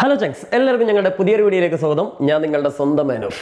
Hello ചങ്സ് എല്ലാവർക്കും ഞങ്ങളുടെ പുതിയൊരു വീഡിയോയിലേക്ക് സ്വാഗതം. ഞാൻ നിങ്ങളുടെ സ്വന്തം മനോഫ്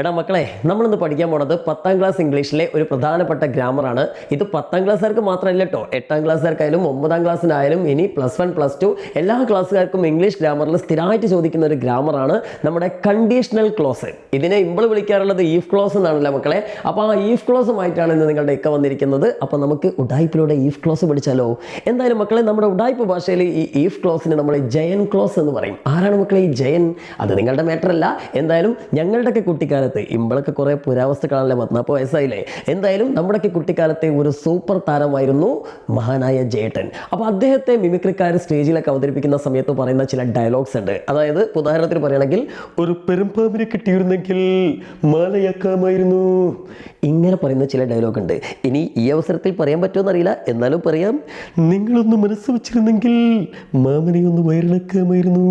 എടാ മക്കളെ നമ്മളിന്ന് പഠിക്കാൻ പോണത് പത്താം ക്ലാസ് ഇംഗ്ലീഷിലെ ഒരു പ്രധാനപ്പെട്ട ഗ്രാമറാണ് ഇത് പത്താം ക്ലാസ്സുകാർക്ക് മാത്രമല്ല കേട്ടോ എട്ടാം ക്ലാസ്സുകാർക്കായാലും ഒമ്പതാം ക്ലാസ്സിനായാലും ഇനി പ്ലസ് വൺ പ്ലസ് ടു എല്ലാ ക്ലാസ്സുകാർക്കും ഇംഗ്ലീഷ് ഗ്രാമറിൽ സ്ഥിരമായിട്ട് ചോദിക്കുന്ന ഒരു ഗ്രാമറാണ് നമ്മുടെ കണ്ടീഷണൽ ക്ലോസ് ഇതിനെ ഇമ്പിൾ വിളിക്കാറുള്ളത് ഈഫ് ക്ലോസ് എന്നാണല്ലോ മക്കളെ. അപ്പോൾ ആ ഈഫ് ക്ലോസുമായിട്ടാണ് ഇന്ന് നിങ്ങളുടെ ഇക്ക വന്നിരിക്കുന്നത്. അപ്പോൾ നമുക്ക് ഉഡായ്പിലൂടെ ഈഫ് ക്ലോസ് പഠിച്ചാലോ? എന്തായാലും മക്കളെ നമ്മുടെ ഉഡായ്പ് ഭാഷയിൽ ഈ ഈഫ് ക്ലോസിന് നമ്മൾ ജയൻ ക്ലോസ് എന്ന് പറയും. ആരാണ് മക്കളെ ഈ ജയൻ? അത് നിങ്ങളുടെ മാറ്റർ അല്ല എന്തായാലും ഞങ്ങളുടെയൊക്കെ കുട്ടിക്കാലത്ത് ഇമ്പളൊക്കെ കുറേ പുരാവസ്തുക്കളാണല്ലേ പത്തനാപ്പ് വയസ്സായില്ലേ? എന്തായാലും നമ്മുടെയൊക്കെ കുട്ടിക്കാലത്തെ ഒരു സൂപ്പർ താരമായിരുന്നു മഹാനായ ജേട്ടൻ അപ്പോൾ അദ്ദേഹത്തെ മിമിക്രിക്കാർ സ്റ്റേജിലൊക്കെ അവതരിപ്പിക്കുന്ന സമയത്ത് പറയുന്ന ചില ഡയലോഗ്സ് ഉണ്ട്. അതായത് ഉദാഹരണത്തിന് പറയുകയാണെങ്കിൽ ഒരു പെരുമ്പാമ്പിനെ കിട്ടിയിരുന്നെങ്കിൽ മാലയാക്കാമായിരുന്നു. ഇങ്ങനെ പറയുന്ന ചില ഡയലോഗ് ഉണ്ട്. ഇനി ഈ അവസരത്തിൽ പറയാൻ പറ്റുമോ അറിയില്ല എന്നാലും പറയാം. നിങ്ങളൊന്ന് മനസ്സ് വെച്ചിരുന്നെങ്കിൽ മാമനെ ഒന്ന് വയറിളക്കാമായിരുന്നു.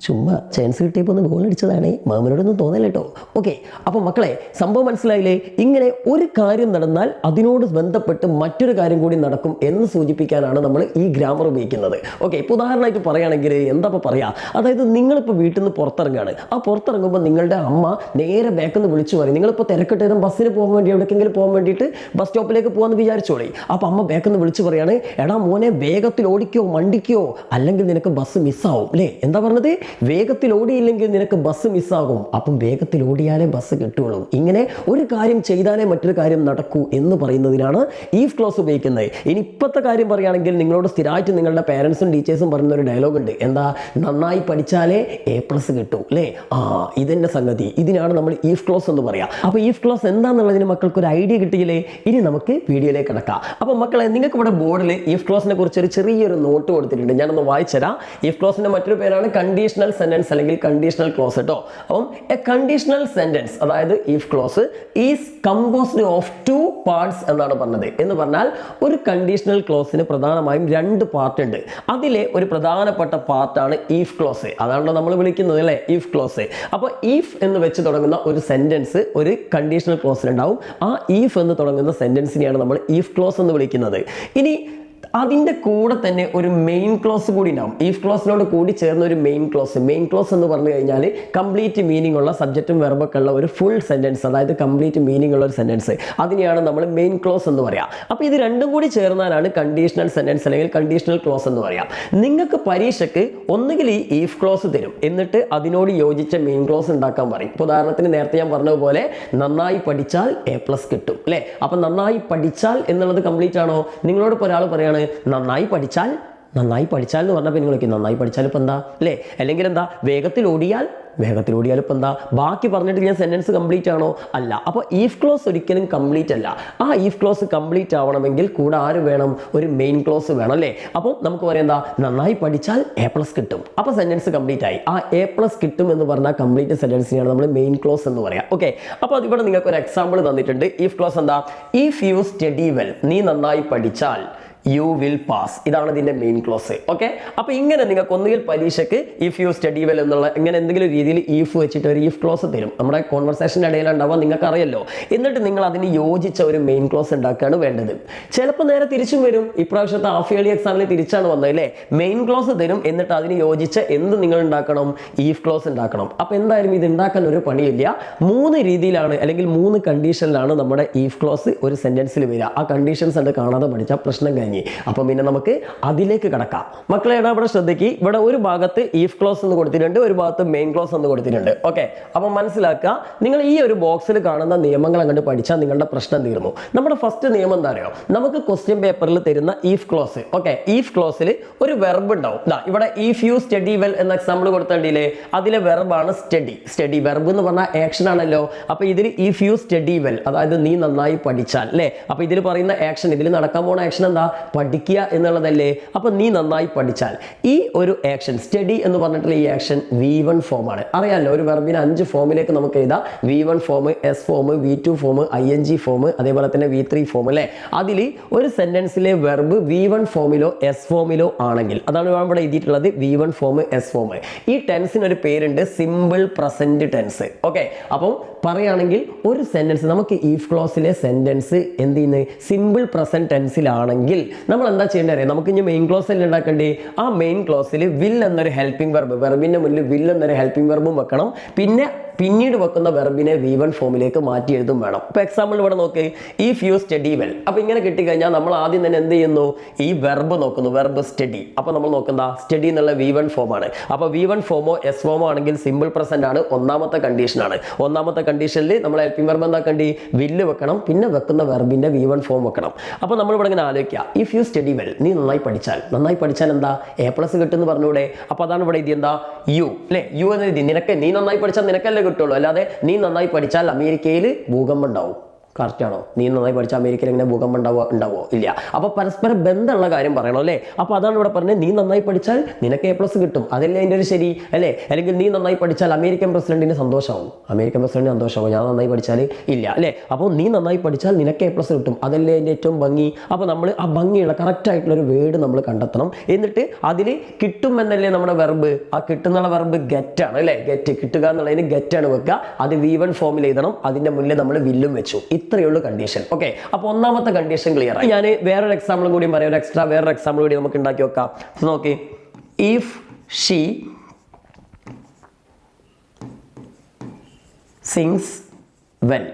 ചുമ്മാ ചാൻസ് കിട്ടിയപ്പോൾ ഒന്ന് ഗോൾ അടിച്ചതാണ്. മാമനോടൊന്നും തോന്നല്ല കേട്ടോ ഓക്കെ അപ്പോൾ മക്കളെ സംഭവം മനസ്സിലായില്ലേ? ഇങ്ങനെ ഒരു കാര്യം നടന്നാൽ അതിനോട് ബന്ധപ്പെട്ട് മറ്റൊരു കാര്യം കൂടി നടക്കും എന്ന് സൂചിപ്പിക്കാനാണ് നമ്മൾ ഈ ഗ്രാമർ ഉപയോഗിക്കുന്നത്. ഓക്കെ ഇപ്പോൾ ഉദാഹരണമായിട്ട് പറയുകയാണെങ്കിൽ എന്താ ഇപ്പോൾ പറയാ? അതായത് നിങ്ങളിപ്പോൾ വീട്ടിൽ നിന്ന് പുറത്തിറങ്ങുകയാണ് ആ പുറത്തിറങ്ങുമ്പോൾ നിങ്ങളുടെ അമ്മ നേരെ ബാക്കിൽ നിന്ന് വിളിച്ചു പറയും നിങ്ങളിപ്പോൾ തിരക്കിട്ട് ഏതും ബസ്സിന് പോകാൻ വേണ്ടി എവിടേക്കെങ്കിലും പോകാൻ വേണ്ടിയിട്ട് ബസ് സ്റ്റോപ്പിലേക്ക് പോകാമെന്ന് വിചാരിച്ചോളി. അപ്പോൾ അമ്മ ബാക്കിൽ നിന്ന് വിളിച്ചു പറയുകയാണ് എടാ മോനെ വേഗത്തിൽ ഓടിക്കോ മണ്ടിക്കോ അല്ലെങ്കിൽ നിനക്ക് ബസ് മിസ്സാവും അല്ലേ എന്താ പറഞ്ഞത്? വേഗത്തിൽ ഓടിയില്ലെങ്കിൽ നിനക്ക് ബസ് മിസ്സാകും അപ്പം വേഗത്തിൽ ഓടിയാലേ ബസ് കിട്ടുകയുള്ളൂ ഇങ്ങനെ ഒരു കാര്യം ചെയ്താലേ മറ്റൊരു കാര്യം നടക്കൂ എന്ന് പറയുന്നതിനാണ് ഈഫ് ക്ലോസ് ഉപയോഗിക്കുന്നത്. ഇനി ഇപ്പോഴത്തെ കാര്യം പറയുകയാണെങ്കിൽ നിങ്ങളോട് സ്ഥിരമായിട്ട് നിങ്ങളുടെ പേരൻസും ടീച്ചേഴ്സും പറയുന്ന ഒരു ഡയലോഗ് ഉണ്ട്. എന്താ? നന്നായി പഠിച്ചാലേ എ പ്ലസ് കിട്ടും അല്ലേ? ആ ഇതെന്നെ സംഗതി. ഇതിനാണ് നമ്മൾ ഈഫ് ക്ലോസ് എന്ന് പറയാം. അപ്പോൾ ഈഫ് ക്ലോസ് എന്താണെന്നുള്ളതിന് മക്കൾക്ക് ഒരു ഐഡിയ കിട്ടിയില്ലേ? ഇനി നമുക്ക് വീഡിയോയിലേക്ക് കിടക്കാം. അപ്പോൾ മക്കളെ നിങ്ങൾക്ക് ഇവിടെ ബോർഡിൽ ഈഫ് ക്ലോസിനെ കുറിച്ച് ഒരു ചെറിയൊരു നോട്ട് കൊടുത്തിട്ടുണ്ട്. ഞാനൊന്ന് വായിച്ചുതരാം ഈഫ് ക്ലോസിന്റെ മറ്റൊരു പേരാണ് കണ്ടീഷണൽ സെന്റൻസ് അല്ലെങ്കിൽ കണ്ടീഷണൽ ക്ലോസ് കേട്ടോ അപ്പം എ കണ്ടീഷണൽ സെന്റൻസ് അതായത് if clause is composed of two parts എന്നാണ് പറഞ്ഞത്. എന്ന് പറഞ്ഞാൽ ഒരു കണ്ടീഷണൽ ക്ലോസിന് പ്രധാനമായും രണ്ട് പാർട്ട് ഉണ്ട്. അതിലെ ഒരു പ്രധാനപ്പെട്ട പാർട്ടാണ് ഇഫ് ക്ലോസ് അതാണല്ലോ നമ്മൾ വിളിക്കുന്നത് അല്ലേ? ഇഫ് ക്ലോസ് അപ്പോൾ ഇഫ് എന്ന് വെച്ച് തുടങ്ങുന്ന ഒരു സെന്റൻസ് ഒരു കണ്ടീഷണൽ ക്ലോസിലുണ്ടാവും ആ ഇഫ് എന്ന് തുടങ്ങുന്ന സെന്റൻസിനെയാണ് നമ്മൾ ഇഫ് ക്ലോസ് എന്ന് വിളിക്കുന്നത്. ഇനി അതിന്റെ കൂടെ തന്നെ ഒരു മെയിൻ ക്ലോസ് കൂടി ഉണ്ടാവും. ഈഫ് ക്ലോസിനോട് കൂടി ചേർന്ന ഒരു മെയിൻ ക്ലോസ് മെയിൻ ക്ലോസ് എന്ന് പറഞ്ഞു കഴിഞ്ഞാൽ കംപ്ലീറ്റ് മീനിങ് ഉള്ള സബ്ജക്റ്റും വെർബൊക്കെ ഉള്ള ഒരു ഫുൾ സെന്റൻസ് അതായത് കംപ്ലീറ്റ് മീനിങ് ഉള്ള ഒരു സെന്റൻസ് അതിനെയാണ് നമ്മൾ മെയിൻ ക്ലോസ് എന്ന് പറയാം. അപ്പോൾ ഇത് രണ്ടും കൂടി ചേർന്നാലാണ് കണ്ടീഷണൽ സെന്റൻസ് അല്ലെങ്കിൽ കണ്ടീഷണൽ ക്ലോസ് എന്ന് പറയാം. നിങ്ങൾക്ക് പരീക്ഷയ്ക്ക് ഒന്നുകിൽ ഈ ഈഫ് ക്ലോസ് തരും. എന്നിട്ട് അതിനോട് യോജിച്ച മെയിൻ ക്ലോസ് ഉണ്ടാക്കാൻ പറയും. ഇപ്പോൾ ഉദാഹരണത്തിന് നേരത്തെ ഞാൻ പറഞ്ഞതുപോലെ നന്നായി പഠിച്ചാൽ എ പ്ലസ് കിട്ടും. അല്ലേ? അപ്പം നന്നായി പഠിച്ചാൽ എന്നുള്ളത് കംപ്ലീറ്റ് ആണോ? നിങ്ങളോട് ഒരാൾ നന്നായി പഠിച്ചാൽ നന്നായി പഠിച്ചാൽ എന്ന് പറഞ്ഞപ്പോൾ നിങ്ങൾക്ക് നന്നായി പഠിച്ചാൽ ഇപ്പം എന്താ? അല്ലേ? അല്ലെങ്കിൽ എന്താ? വേഗത്തിൽ ഓടിയാൽ വേഗത്തിൽ ഓടിയാൽ ഇപ്പം എന്താ? ബാക്കി പറഞ്ഞിട്ട് ഞാൻ സെന്റൻസ് കംപ്ലീറ്റ് ആണോ? അല്ല. അപ്പോൾ ഈഫ് ക്ലോസ് ഒരിക്കലും കംപ്ലീറ്റ് അല്ല. ആ ഈഫ് ക്ലോസ് കംപ്ലീറ്റ് ആവണമെങ്കിൽ കൂടെ ആര് വേണം? ഒരു മെയിൻ ക്ലോസ് വേണം അല്ലേ? അപ്പോൾ നമുക്ക് പറയാം എന്താ? നന്നായി പഠിച്ചാൽ എ പ്ലസ് കിട്ടും. അപ്പോൾ സെന്റൻസ് കംപ്ലീറ്റ് ആയി. ആ എ പ്ലസ് കിട്ടും എന്ന് പറഞ്ഞാൽ കംപ്ലീറ്റ് സെന്റൻസിനെയാണ് നമ്മൾ മെയിൻ ക്ലോസ് എന്ന് പറയാം. ഓക്കെ അപ്പോൾ അതിവിടെ നിങ്ങൾക്ക് ഒരു എക്സാമ്പിൾ തന്നിട്ടുണ്ട്. ഈഫ് ക്ലോസ് എന്താ? ഇഫ് യു സ്റ്റഡി വെൽ നീ നന്നായി പഠിച്ചാൽ യു വിൽ പാസ് ഇതാണ് ഇതിന്റെ മെയിൻ ക്ലോസ് ഓക്കെ അപ്പോൾ ഇങ്ങനെ നിങ്ങൾക്ക് ഒന്നുകിൽ പരീക്ഷയ്ക്ക് ഇഫ് യു സ്റ്റഡി വെൽ എന്നുള്ള ഇങ്ങനെ എന്തെങ്കിലും രീതിയിൽ ഇഫ് വെച്ചിട്ട് ഒരു ഇഫ് ക്ലോസ് തരും. നമ്മുടെ കോൺവെർസേഷന്റെ ഇടയിൽ ഉണ്ടാവാൻ നിങ്ങൾക്ക് അറിയല്ലോ എന്നിട്ട് നിങ്ങൾ അതിന് യോജിച്ച ഒരു മെയിൻ ക്ലോസ് ഉണ്ടാക്കുകയാണ് വേണ്ടത്. ചിലപ്പോൾ നേരെ തിരിച്ചും വരും. ഇപ്രാവശ്യത്തെ ഹാഫ് ഇയർലി എക്സാമിന് തിരിച്ചാണ് വന്നത് അല്ലേ? മെയിൻ ക്ലോസ് തരും. എന്നിട്ട് അതിന് യോജിച്ച എന്ത് നിങ്ങൾ ഉണ്ടാക്കണം? ഇഫ് ക്ലോസ് ഉണ്ടാക്കണം. അപ്പോൾ എന്തായാലും ഇത് ഉണ്ടാക്കാൻ ഒരു പണിയില്ല. മൂന്ന് രീതിയിലാണ് അല്ലെങ്കിൽ മൂന്ന് കണ്ടീഷനിലാണ് നമ്മുടെ ഇഫ് ക്ലോസ് ഒരു സെന്റൻസിൽ വരിക. ആ കണ്ടീഷൻസ് ഉണ്ട് കാണാതെ പഠിച്ചാൽ പ്രശ്നം കഴിഞ്ഞു. അപ്പം പിന്നെ നമുക്ക് അതിലേക്ക് കിടക്കാം. മക്കളെ ഇവിടെ ശ്രദ്ധിക്കുക ഇവിടെ ഒരു ഭാഗത്ത് ഈഫ് ക്ലോസ് എന്ന് കൊടുത്തിട്ടുണ്ട് ഒരു ഭാഗത്ത് മെയിൻ ക്ലോസ് എന്ന് കൊടുത്തിട്ടുണ്ട്. ഓക്കെ അപ്പം മനസ്സിലാക്കുക നിങ്ങൾ ഈ ഒരു ബോക്സിൽ കാണുന്ന നിയമങ്ങൾ അങ്ങോട്ട് പഠിച്ചാൽ നിങ്ങളുടെ പ്രശ്നം തീർന്നു. നമ്മുടെ ഫസ്റ്റ് നിയമം എന്താ അറിയോ? നമുക്ക് ക്വസ്റ്റ്യൻ പേപ്പറിൽ തരുന്ന ഈഫ് ക്ലോസ് ഓക്കെ ഈഫ് ക്ലോസിൽ ഒരു വെർബ് ഉണ്ടാവും. ഇവിടെ ഈഫ് യു സ്റ്റഡി വെൽ എന്ന എക്സാമ്പിൾ കൊടുത്തിട്ടില്ലേ? അതിലെ വെർബാണ് സ്റ്റഡി സ്റ്റഡി വെർബ് എന്ന് പറഞ്ഞാൽ ആക്ഷൻ ആണല്ലോ. അപ്പോൾ ഇതിൽ ഇഫ് യു സ്റ്റഡി വെൽ അതായത് നീ നന്നായി പഠിച്ചാൽ അല്ലേ? അപ്പോൾ ഇതിൽ പറയുന്ന ആക്ഷൻ ഇതിൽ നടക്കാൻ പോകുന്ന ആക്ഷൻ എന്താ? പഠിക്കുക എന്നുള്ളതല്ലേ? അപ്പോൾ നീ നന്നായി പഠിച്ചാൽ. ഈ ഒരു ആക്ഷൻ സ്റ്റഡി എന്ന് പറഞ്ഞിട്ടുള്ള ഈ ആക്ഷൻ വി വൺ ഫോം ആണ്. അറിയാമല്ലോ ഒരു വെർബിന് അഞ്ച് ഫോമിലേക്ക് നമുക്ക് എഴുതാം. V one form S form V two form I N G form അതേപോലെ തന്നെ വി ത്രീ ഫോം അല്ലേ? അതിൽ ഒരു സെന്റൻസിലെ വെർബ് വി വൺ ഫോമിലോ എസ് ഫോമിലോ ആണെങ്കിൽ അതാണ് ഇവിടെ എഴുതിയിട്ടുള്ളത് V one form S form ഈ ടെൻസിന് ഒരു പേരുണ്ട് സിമ്പിൾ പ്രസന്റ് ടെൻസ് ഓക്കെ അപ്പം പറയുകയാണെങ്കിൽ ഒരു സെന്റൻസ് നമുക്ക് ഈ ക്ലോസിലെ സെന്റൻസ് എന്ത് ചെയ്യുന്നത്? സിമ്പിൾ പ്രസന്റ് ടെൻസിലാണെങ്കിൽ നമ്മൾ എന്താ ചെയ്യേണ്ടത് അറിയാം? നമുക്ക് ഇനി മെയിൻ ക്ലോസിൽ ഉണ്ടാക്കേണ്ടേ ആ മെയിൻ ക്ലോസിൽ വിൽ എന്നൊരു ഹെൽപ്പിംഗ് വെർബ് വെർബിന്റെ മുന്നിൽ വിൽ എന്നൊരു ഹെൽപ്പിംഗ് വെർബും വെക്കണം. പിന്നെ പിന്നീട് വെക്കുന്ന വെർബിനെ വി വൺ ഫോമിലേക്ക് മാറ്റി എഴുതും വേണം. ഇപ്പോൾ എക്സാമ്പിൾ ഇവിടെ നോക്ക്. ഇഫ് യു സ്റ്റഡി വെൽ അപ്പോൾ ഇങ്ങനെ കിട്ടിക്കഴിഞ്ഞാൽ നമ്മൾ ആദ്യം തന്നെ എന്ത് ചെയ്യുന്നു? ഈ വെർബ് നോക്കുന്നു. വെർബ് സ്റ്റഡി അപ്പോൾ നമ്മൾ നോക്കുന്ന സ്റ്റഡി എന്നുള്ള വി വൺ ഫോമാണ് അപ്പോൾ വി വൺ ഫോമോ എസ് ഫോമോ ആണെങ്കിൽ സിമ്പിൾ പ്രസന്റ് ആണ്. ഒന്നാമത്തെ കണ്ടീഷനാണ് ഒന്നാമത്തെ കണ്ടീഷനിൽ നമ്മൾ ഹെൽപ്പിംഗ് വെർബ് എന്താ കണ്ടി? വില്ല് വെക്കണം. പിന്നെ വെക്കുന്ന വെർബിന്റെ വി വൺ ഫോം വെക്കണം. അപ്പോൾ നമ്മൾ ഇവിടെ ഇങ്ങനെ ആലോചിക്കുക ഇഫ് യു സ്റ്റഡി വെൽ നീ നന്നായി പഠിച്ചാൽ. നന്നായി പഠിച്ചാൽ എന്താ? എ പ്ലസ് കിട്ടുമെന്ന് പറഞ്ഞൂടെ. അപ്പോൾ അതാണ് ഇവിടെ ഇത് എന്താ? യു അല്ലേ? യു എന്ന രീതി. നിനക്ക് നീ നന്നായി പഠിച്ചാൽ നിനക്കല്ലേ കിട്ടുള്ളൂ. അല്ലാതെ നീ നന്നായി പഠിച്ചാൽ അമേരിക്കയിൽ ഭൂകമ്പം ഉണ്ടാവും. കറക്റ്റ് ആണോ? നീ നന്നായി പഠിച്ച അമേരിക്കയിൽ എങ്ങനെ ഭൂകമ്പം ഉണ്ടാവുക? ഉണ്ടാവുമോ ഇല്ല. അപ്പോൾ പരസ്പരം ബന്ധമുള്ള കാര്യം പറയണം അല്ലേ? അപ്പോൾ അതാണ് ഇവിടെ പറഞ്ഞത്. നീ നന്നായി പഠിച്ചാൽ നിനക്ക് എ പ്ലസ് കിട്ടും. അതല്ലേ അതിന്റെ ഒരു ശരി അല്ലേ? അല്ലെങ്കിൽ നീ നന്നായി പഠിച്ചാൽ അമേരിക്കൻ പ്രസിഡന്റിന് സന്തോഷമാവും. അമേരിക്കൻ പ്രസിഡന്റിന് സന്തോഷമാവും. ഞാൻ നന്നായി പഠിച്ചാൽ ഇല്ല അല്ലേ? അപ്പോൾ നീ നന്നായി പഠിച്ചാൽ നിനക്ക് എ പ്ലസ് കിട്ടും. അതല്ലേ അതിന്റെ ഏറ്റവും ഭംഗി? അപ്പോൾ നമ്മൾ ആ ഭംഗിയുള്ള കറക്റ്റ് ആയിട്ടുള്ള ഒരു വേർഡ് നമ്മൾ കണ്ടെത്തണം. എന്നിട്ട് അതിൽ കിട്ടും എന്നല്ലേ നമ്മുടെ വെർബ് ആ കിട്ടുന്നുള്ള വെർബ് ഗെറ്റ് ആണ് അല്ലേ? ഗെറ്റ് കിട്ടുക എന്നുള്ളതിന് ഗെറ്റ് ആണ് വെക്കുക. അത് വി വൺ ഫോമിൽ എഴുതണം. അതിന്റെ മുന്നിൽ നമ്മൾ വില്ലും വെച്ചു. ഇത്രയേ ഉള്ളൂ കണ്ടീഷൻ ഓക്കെ അപ്പോൾ ഒന്നാമത്തെ കണ്ടീഷൻ ക്ലിയർ ആയി. ഞാൻ വേറൊരു എക്സാമ്പിളും കൂടി പറയാം. ഒരു എക്സ്ട്രാ വേറൊരു എക്സാമ്പിൾ കൂടി നമുക്ക് ഉണ്ടാക്കി വെക്കാം. നോക്കി. If she sings well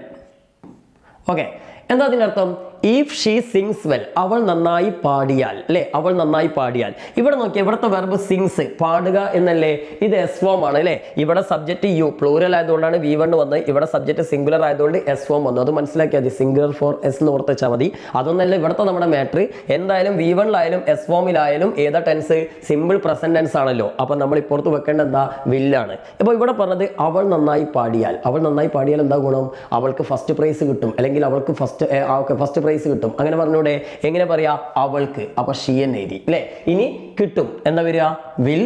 okay എന്താ അതിന്റെ അർത്ഥം ഇഫ് ഷീ സിങ്സ് വെൽ അവൾ നന്നായി പാടിയാൽ അല്ലേ? അവൾ നന്നായി പാടിയാൽ. ഇവിടെ നോക്കി ഇവിടുത്തെ വെർബ് സിങ്സ് പാടുക എന്നല്ലേ? ഇത് എസ് ഫോം ആണ് അല്ലേ? ഇവിടെ സബ്ജക്റ്റ് യു പ്ലൂരൽ ആയതുകൊണ്ടാണ് വി വൺ വന്നത്. ഇവിടെ സബ്ജക്റ്റ് സിംഗുലർ ആയതുകൊണ്ട് എസ് ഫോം വന്നു. അത് മനസ്സിലാക്കിയാൽ മതി. സിംഗുലർ ഫോർ എസ് എന്ന് ഓർത്ത് വെച്ചാൽ മതി. അതൊന്നല്ല ഇവിടുത്തെ നമ്മുടെ മാറ്റർ എന്തായാലും വി വണ്ണിലായാലും എസ് ഫോമിലായാലും ഏതാ ടെൻസ് സിമ്പിൾ പ്രസന്റ് ടെൻസ് ആണല്ലോ. അപ്പം നമ്മൾ ഇപ്പുറത്ത് വെക്കേണ്ട എന്താ? വില്ലാണ് ഇപ്പോൾ ഇവിടെ പറഞ്ഞത് അവൾ നന്നായി പാടിയാൽ. അവൾ നന്നായി പാടിയാൽ എന്താ ഗുണം? അവൾക്ക് ഫസ്റ്റ് പ്രൈസ് കിട്ടും. അല്ലെങ്കിൽ അവൾക്ക് ഫസ്റ്റ് ഫസ്റ്റ് പ്രൈസ് കിട്ടും. അങ്ങനെ പറഞ്ഞൂടെ എങ്ങനെ പറയാ? അവൾക്ക് അപ്പൊ ഷീ എന്ന് എഴുതി. അല്ലേ ഇനി കിട്ടും. എന്താ വരിക? വിൽ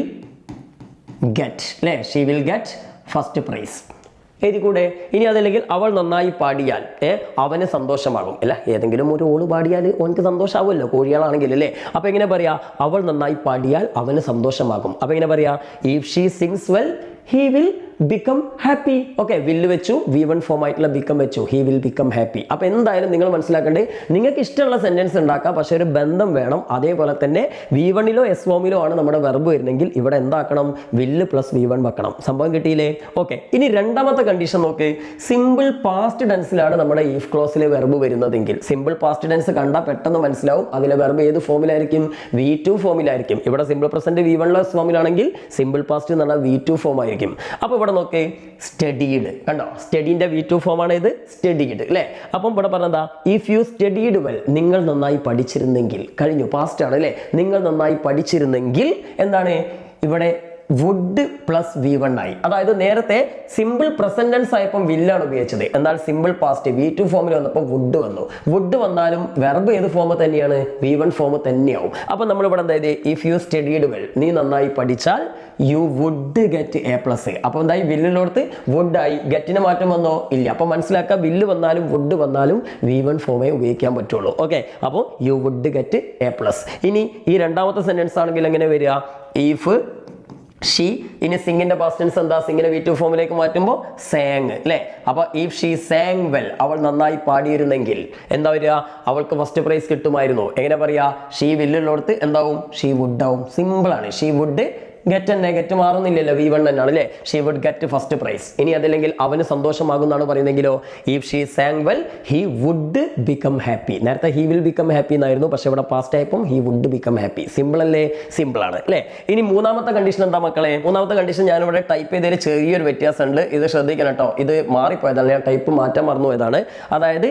ഗെറ്റ് അല്ലേ she will get first prize എഴുതിക്കൂടെ? ഇനി അതല്ലെങ്കിൽ അവൾ നന്നായി പാടിയാൽ ഏ അവന് സന്തോഷമാകും. അല്ല ഏതെങ്കിലും ഒരു ഓൾ പാടിയാൽ ഓനക്ക് സന്തോഷമാവുമല്ലോ കോഴികളാണെങ്കിൽ അല്ലേ അപ്പൊ എങ്ങനെ പറയാ? അവൾ നന്നായി പാടിയാൽ അവന് സന്തോഷമാകും. അപ്പൊ എങ്ങനെ പറയാ? If she sings well he will become happy okay will വെച്ചു വി വൺ ഫോം ആയിട്ടുള്ള ബിക്കം വെച്ചു ഹി വിൽ ബിക്കം ഹാപ്പി അപ്പോൾ എന്തായാലും നിങ്ങൾ മനസ്സിലാക്കേണ്ടത് നിങ്ങൾക്ക് ഇഷ്ടമുള്ള സെന്റൻസ് ഉണ്ടാക്കാം പക്ഷേ ഒരു ബന്ധം വേണം. അതേപോലെ തന്നെ വി വണ്ണിലോ എസ് ഫോമിലോ ആണ് നമ്മുടെ വെർബ് വരുന്നെങ്കിൽ ഇവിടെ എന്താക്കണം? വില്ല് പ്ലസ് വി വൺ വെക്കണം. സംഭവം കിട്ടിയില്ലേ? ഓക്കെ ഇനി രണ്ടാമത്തെ കണ്ടീഷൻ നോക്ക്. സിമ്പിൾ പാസ്റ്റ് ടെൻസിലാണ് നമ്മുടെ ഈഫ് ക്ലോസിലെ വെർബ് വരുന്നതെങ്കിൽ. സിമ്പിൾ പാസ്റ്റ് ടെൻസ് കണ്ടാൽ പെട്ടെന്ന് മനസ്സിലാവും. അതിലെ വെർബ് ഏത് ഫോമിലായിരിക്കും വി ടു ഫോമിലായിരിക്കും ഇവിടെ simple present V one S ഫോമിലാണെങ്കിൽ simple past എന്ന് പറഞ്ഞാൽ വി ടു ഫോം ആയിരിക്കും. അപ്പോൾ ഇവിടെ നോക്കേ. സ്റ്റഡീഡ് കണ്ടോ? സ്റ്റഡീന്റെ വി ടു ഫോമാണ് ഇത്. സ്റ്റഡീഡ് അല്ലേ അപ്പം ഇവിടെ പറഞ്ഞതാ ഇഫ് യു സ്റ്റഡീഡ് വെൽ നിങ്ങൾ നന്നായി പഠിച്ചിരുന്നെങ്കിൽ കഴിഞ്ഞു പാസ്റ്റ് ആണ് അല്ലേ നിങ്ങൾ നന്നായി പഠിച്ചിരുന്നെങ്കിൽ എന്താണ്? ഇവിടെ വുഡ് പ്ലസ് വി വൺ ആയി. അതായത് നേരത്തെ സിമ്പിൾ പ്രസന്റൻസ് ആയപ്പോൾ വില്ലാണ് ഉപയോഗിച്ചത്. എന്നാൽ സിമ്പിൾ പാസ്റ്റ് വി ടു ഫോമിൽ വന്നപ്പോൾ വുഡ് വന്നു. വുഡ് വന്നാലും വെർബ് ഏത് ഫോം തന്നെയാണ്? വി വൺ ഫോം തന്നെയാവും. അപ്പം നമ്മളിവിടെ എന്താ ഇഫ് യു സ്റ്റഡീഡ് വെൽ നീ നന്നായി പഠിച്ചാൽ you would get A plus അപ്പോൾ എന്തായി? വില്ലിനോടത്ത് വുഡ് ആയി. ഗെറ്റിന് മാറ്റം വന്നോ? ഇല്ല. അപ്പോൾ മനസ്സിലാക്കുക വില്ല് വന്നാലും വുഡ് വന്നാലും വി വൺ ഫോമേ ഉപയോഗിക്കാൻ പറ്റുള്ളൂ. ഓക്കെ അപ്പോൾ you would get A plus ഇനി ഈ രണ്ടാമത്തെ സെന്റൻസ് ആണെങ്കിൽ എങ്ങനെ വരിക? ഇഫ് ഷീ ഇനി സിംഗിന്റെ പാസ്റ്റൻസ് എന്താ? സിംഗിനെ വി ടു ഫോമിലേക്ക് മാറ്റുമ്പോൾ സാങ് അല്ലേ അപ്പൊ ഇഫ് ഷീ സാങ് വെൽ അവൾ നന്നായി പാടിയിരുന്നെങ്കിൽ എന്താ വരിക? അവൾക്ക് ഫസ്റ്റ് പ്രൈസ് കിട്ടുമായിരുന്നു. എങ്ങനെ പറയാ? ഷീ വില്ലുള്ളടത്ത് എന്താവും? ഷീ വുഡ് ആവും. സിമ്പിൾ ആണ്. ഷീ വുഡ് ഗെറ്റ് തന്നെ ഗെറ്റ് മാറുന്നില്ലല്ലോ. വി വൺ തന്നെയാണ് അല്ലേ? She would get first prize ഇനി അതല്ലെങ്കിൽ അവന് സന്തോഷമാകുന്നാണ് പറയുന്നെങ്കിലോ if she sang well he would become happy നേരത്തെ ഹി വിൽ ബിക്കം ഹാപ്പി എന്നായിരുന്നു. പക്ഷേ ഇവിടെ പാസ്റ്റ് ആയപ്പം he would become happy simple അല്ലേ? സിമ്പിൾ ആണ്. അല്ലേ? ഇനി മൂന്നാമത്തെ കണ്ടീഷൻ എന്താ മക്കളെ? മൂന്നാമത്തെ കണ്ടീഷൻ ഞാനിവിടെ ടൈപ്പ് ചെയ്തതിൽ ചെറിയൊരു വ്യത്യാസമുണ്ട്. ഇത് ശ്രദ്ധിക്കണം കേട്ടോ. ഇത് മാറിപ്പോയതാണ്. ഞാൻ ടൈപ്പ് മാറ്റാൻ മറന്നു പോയതാണ് അതായത്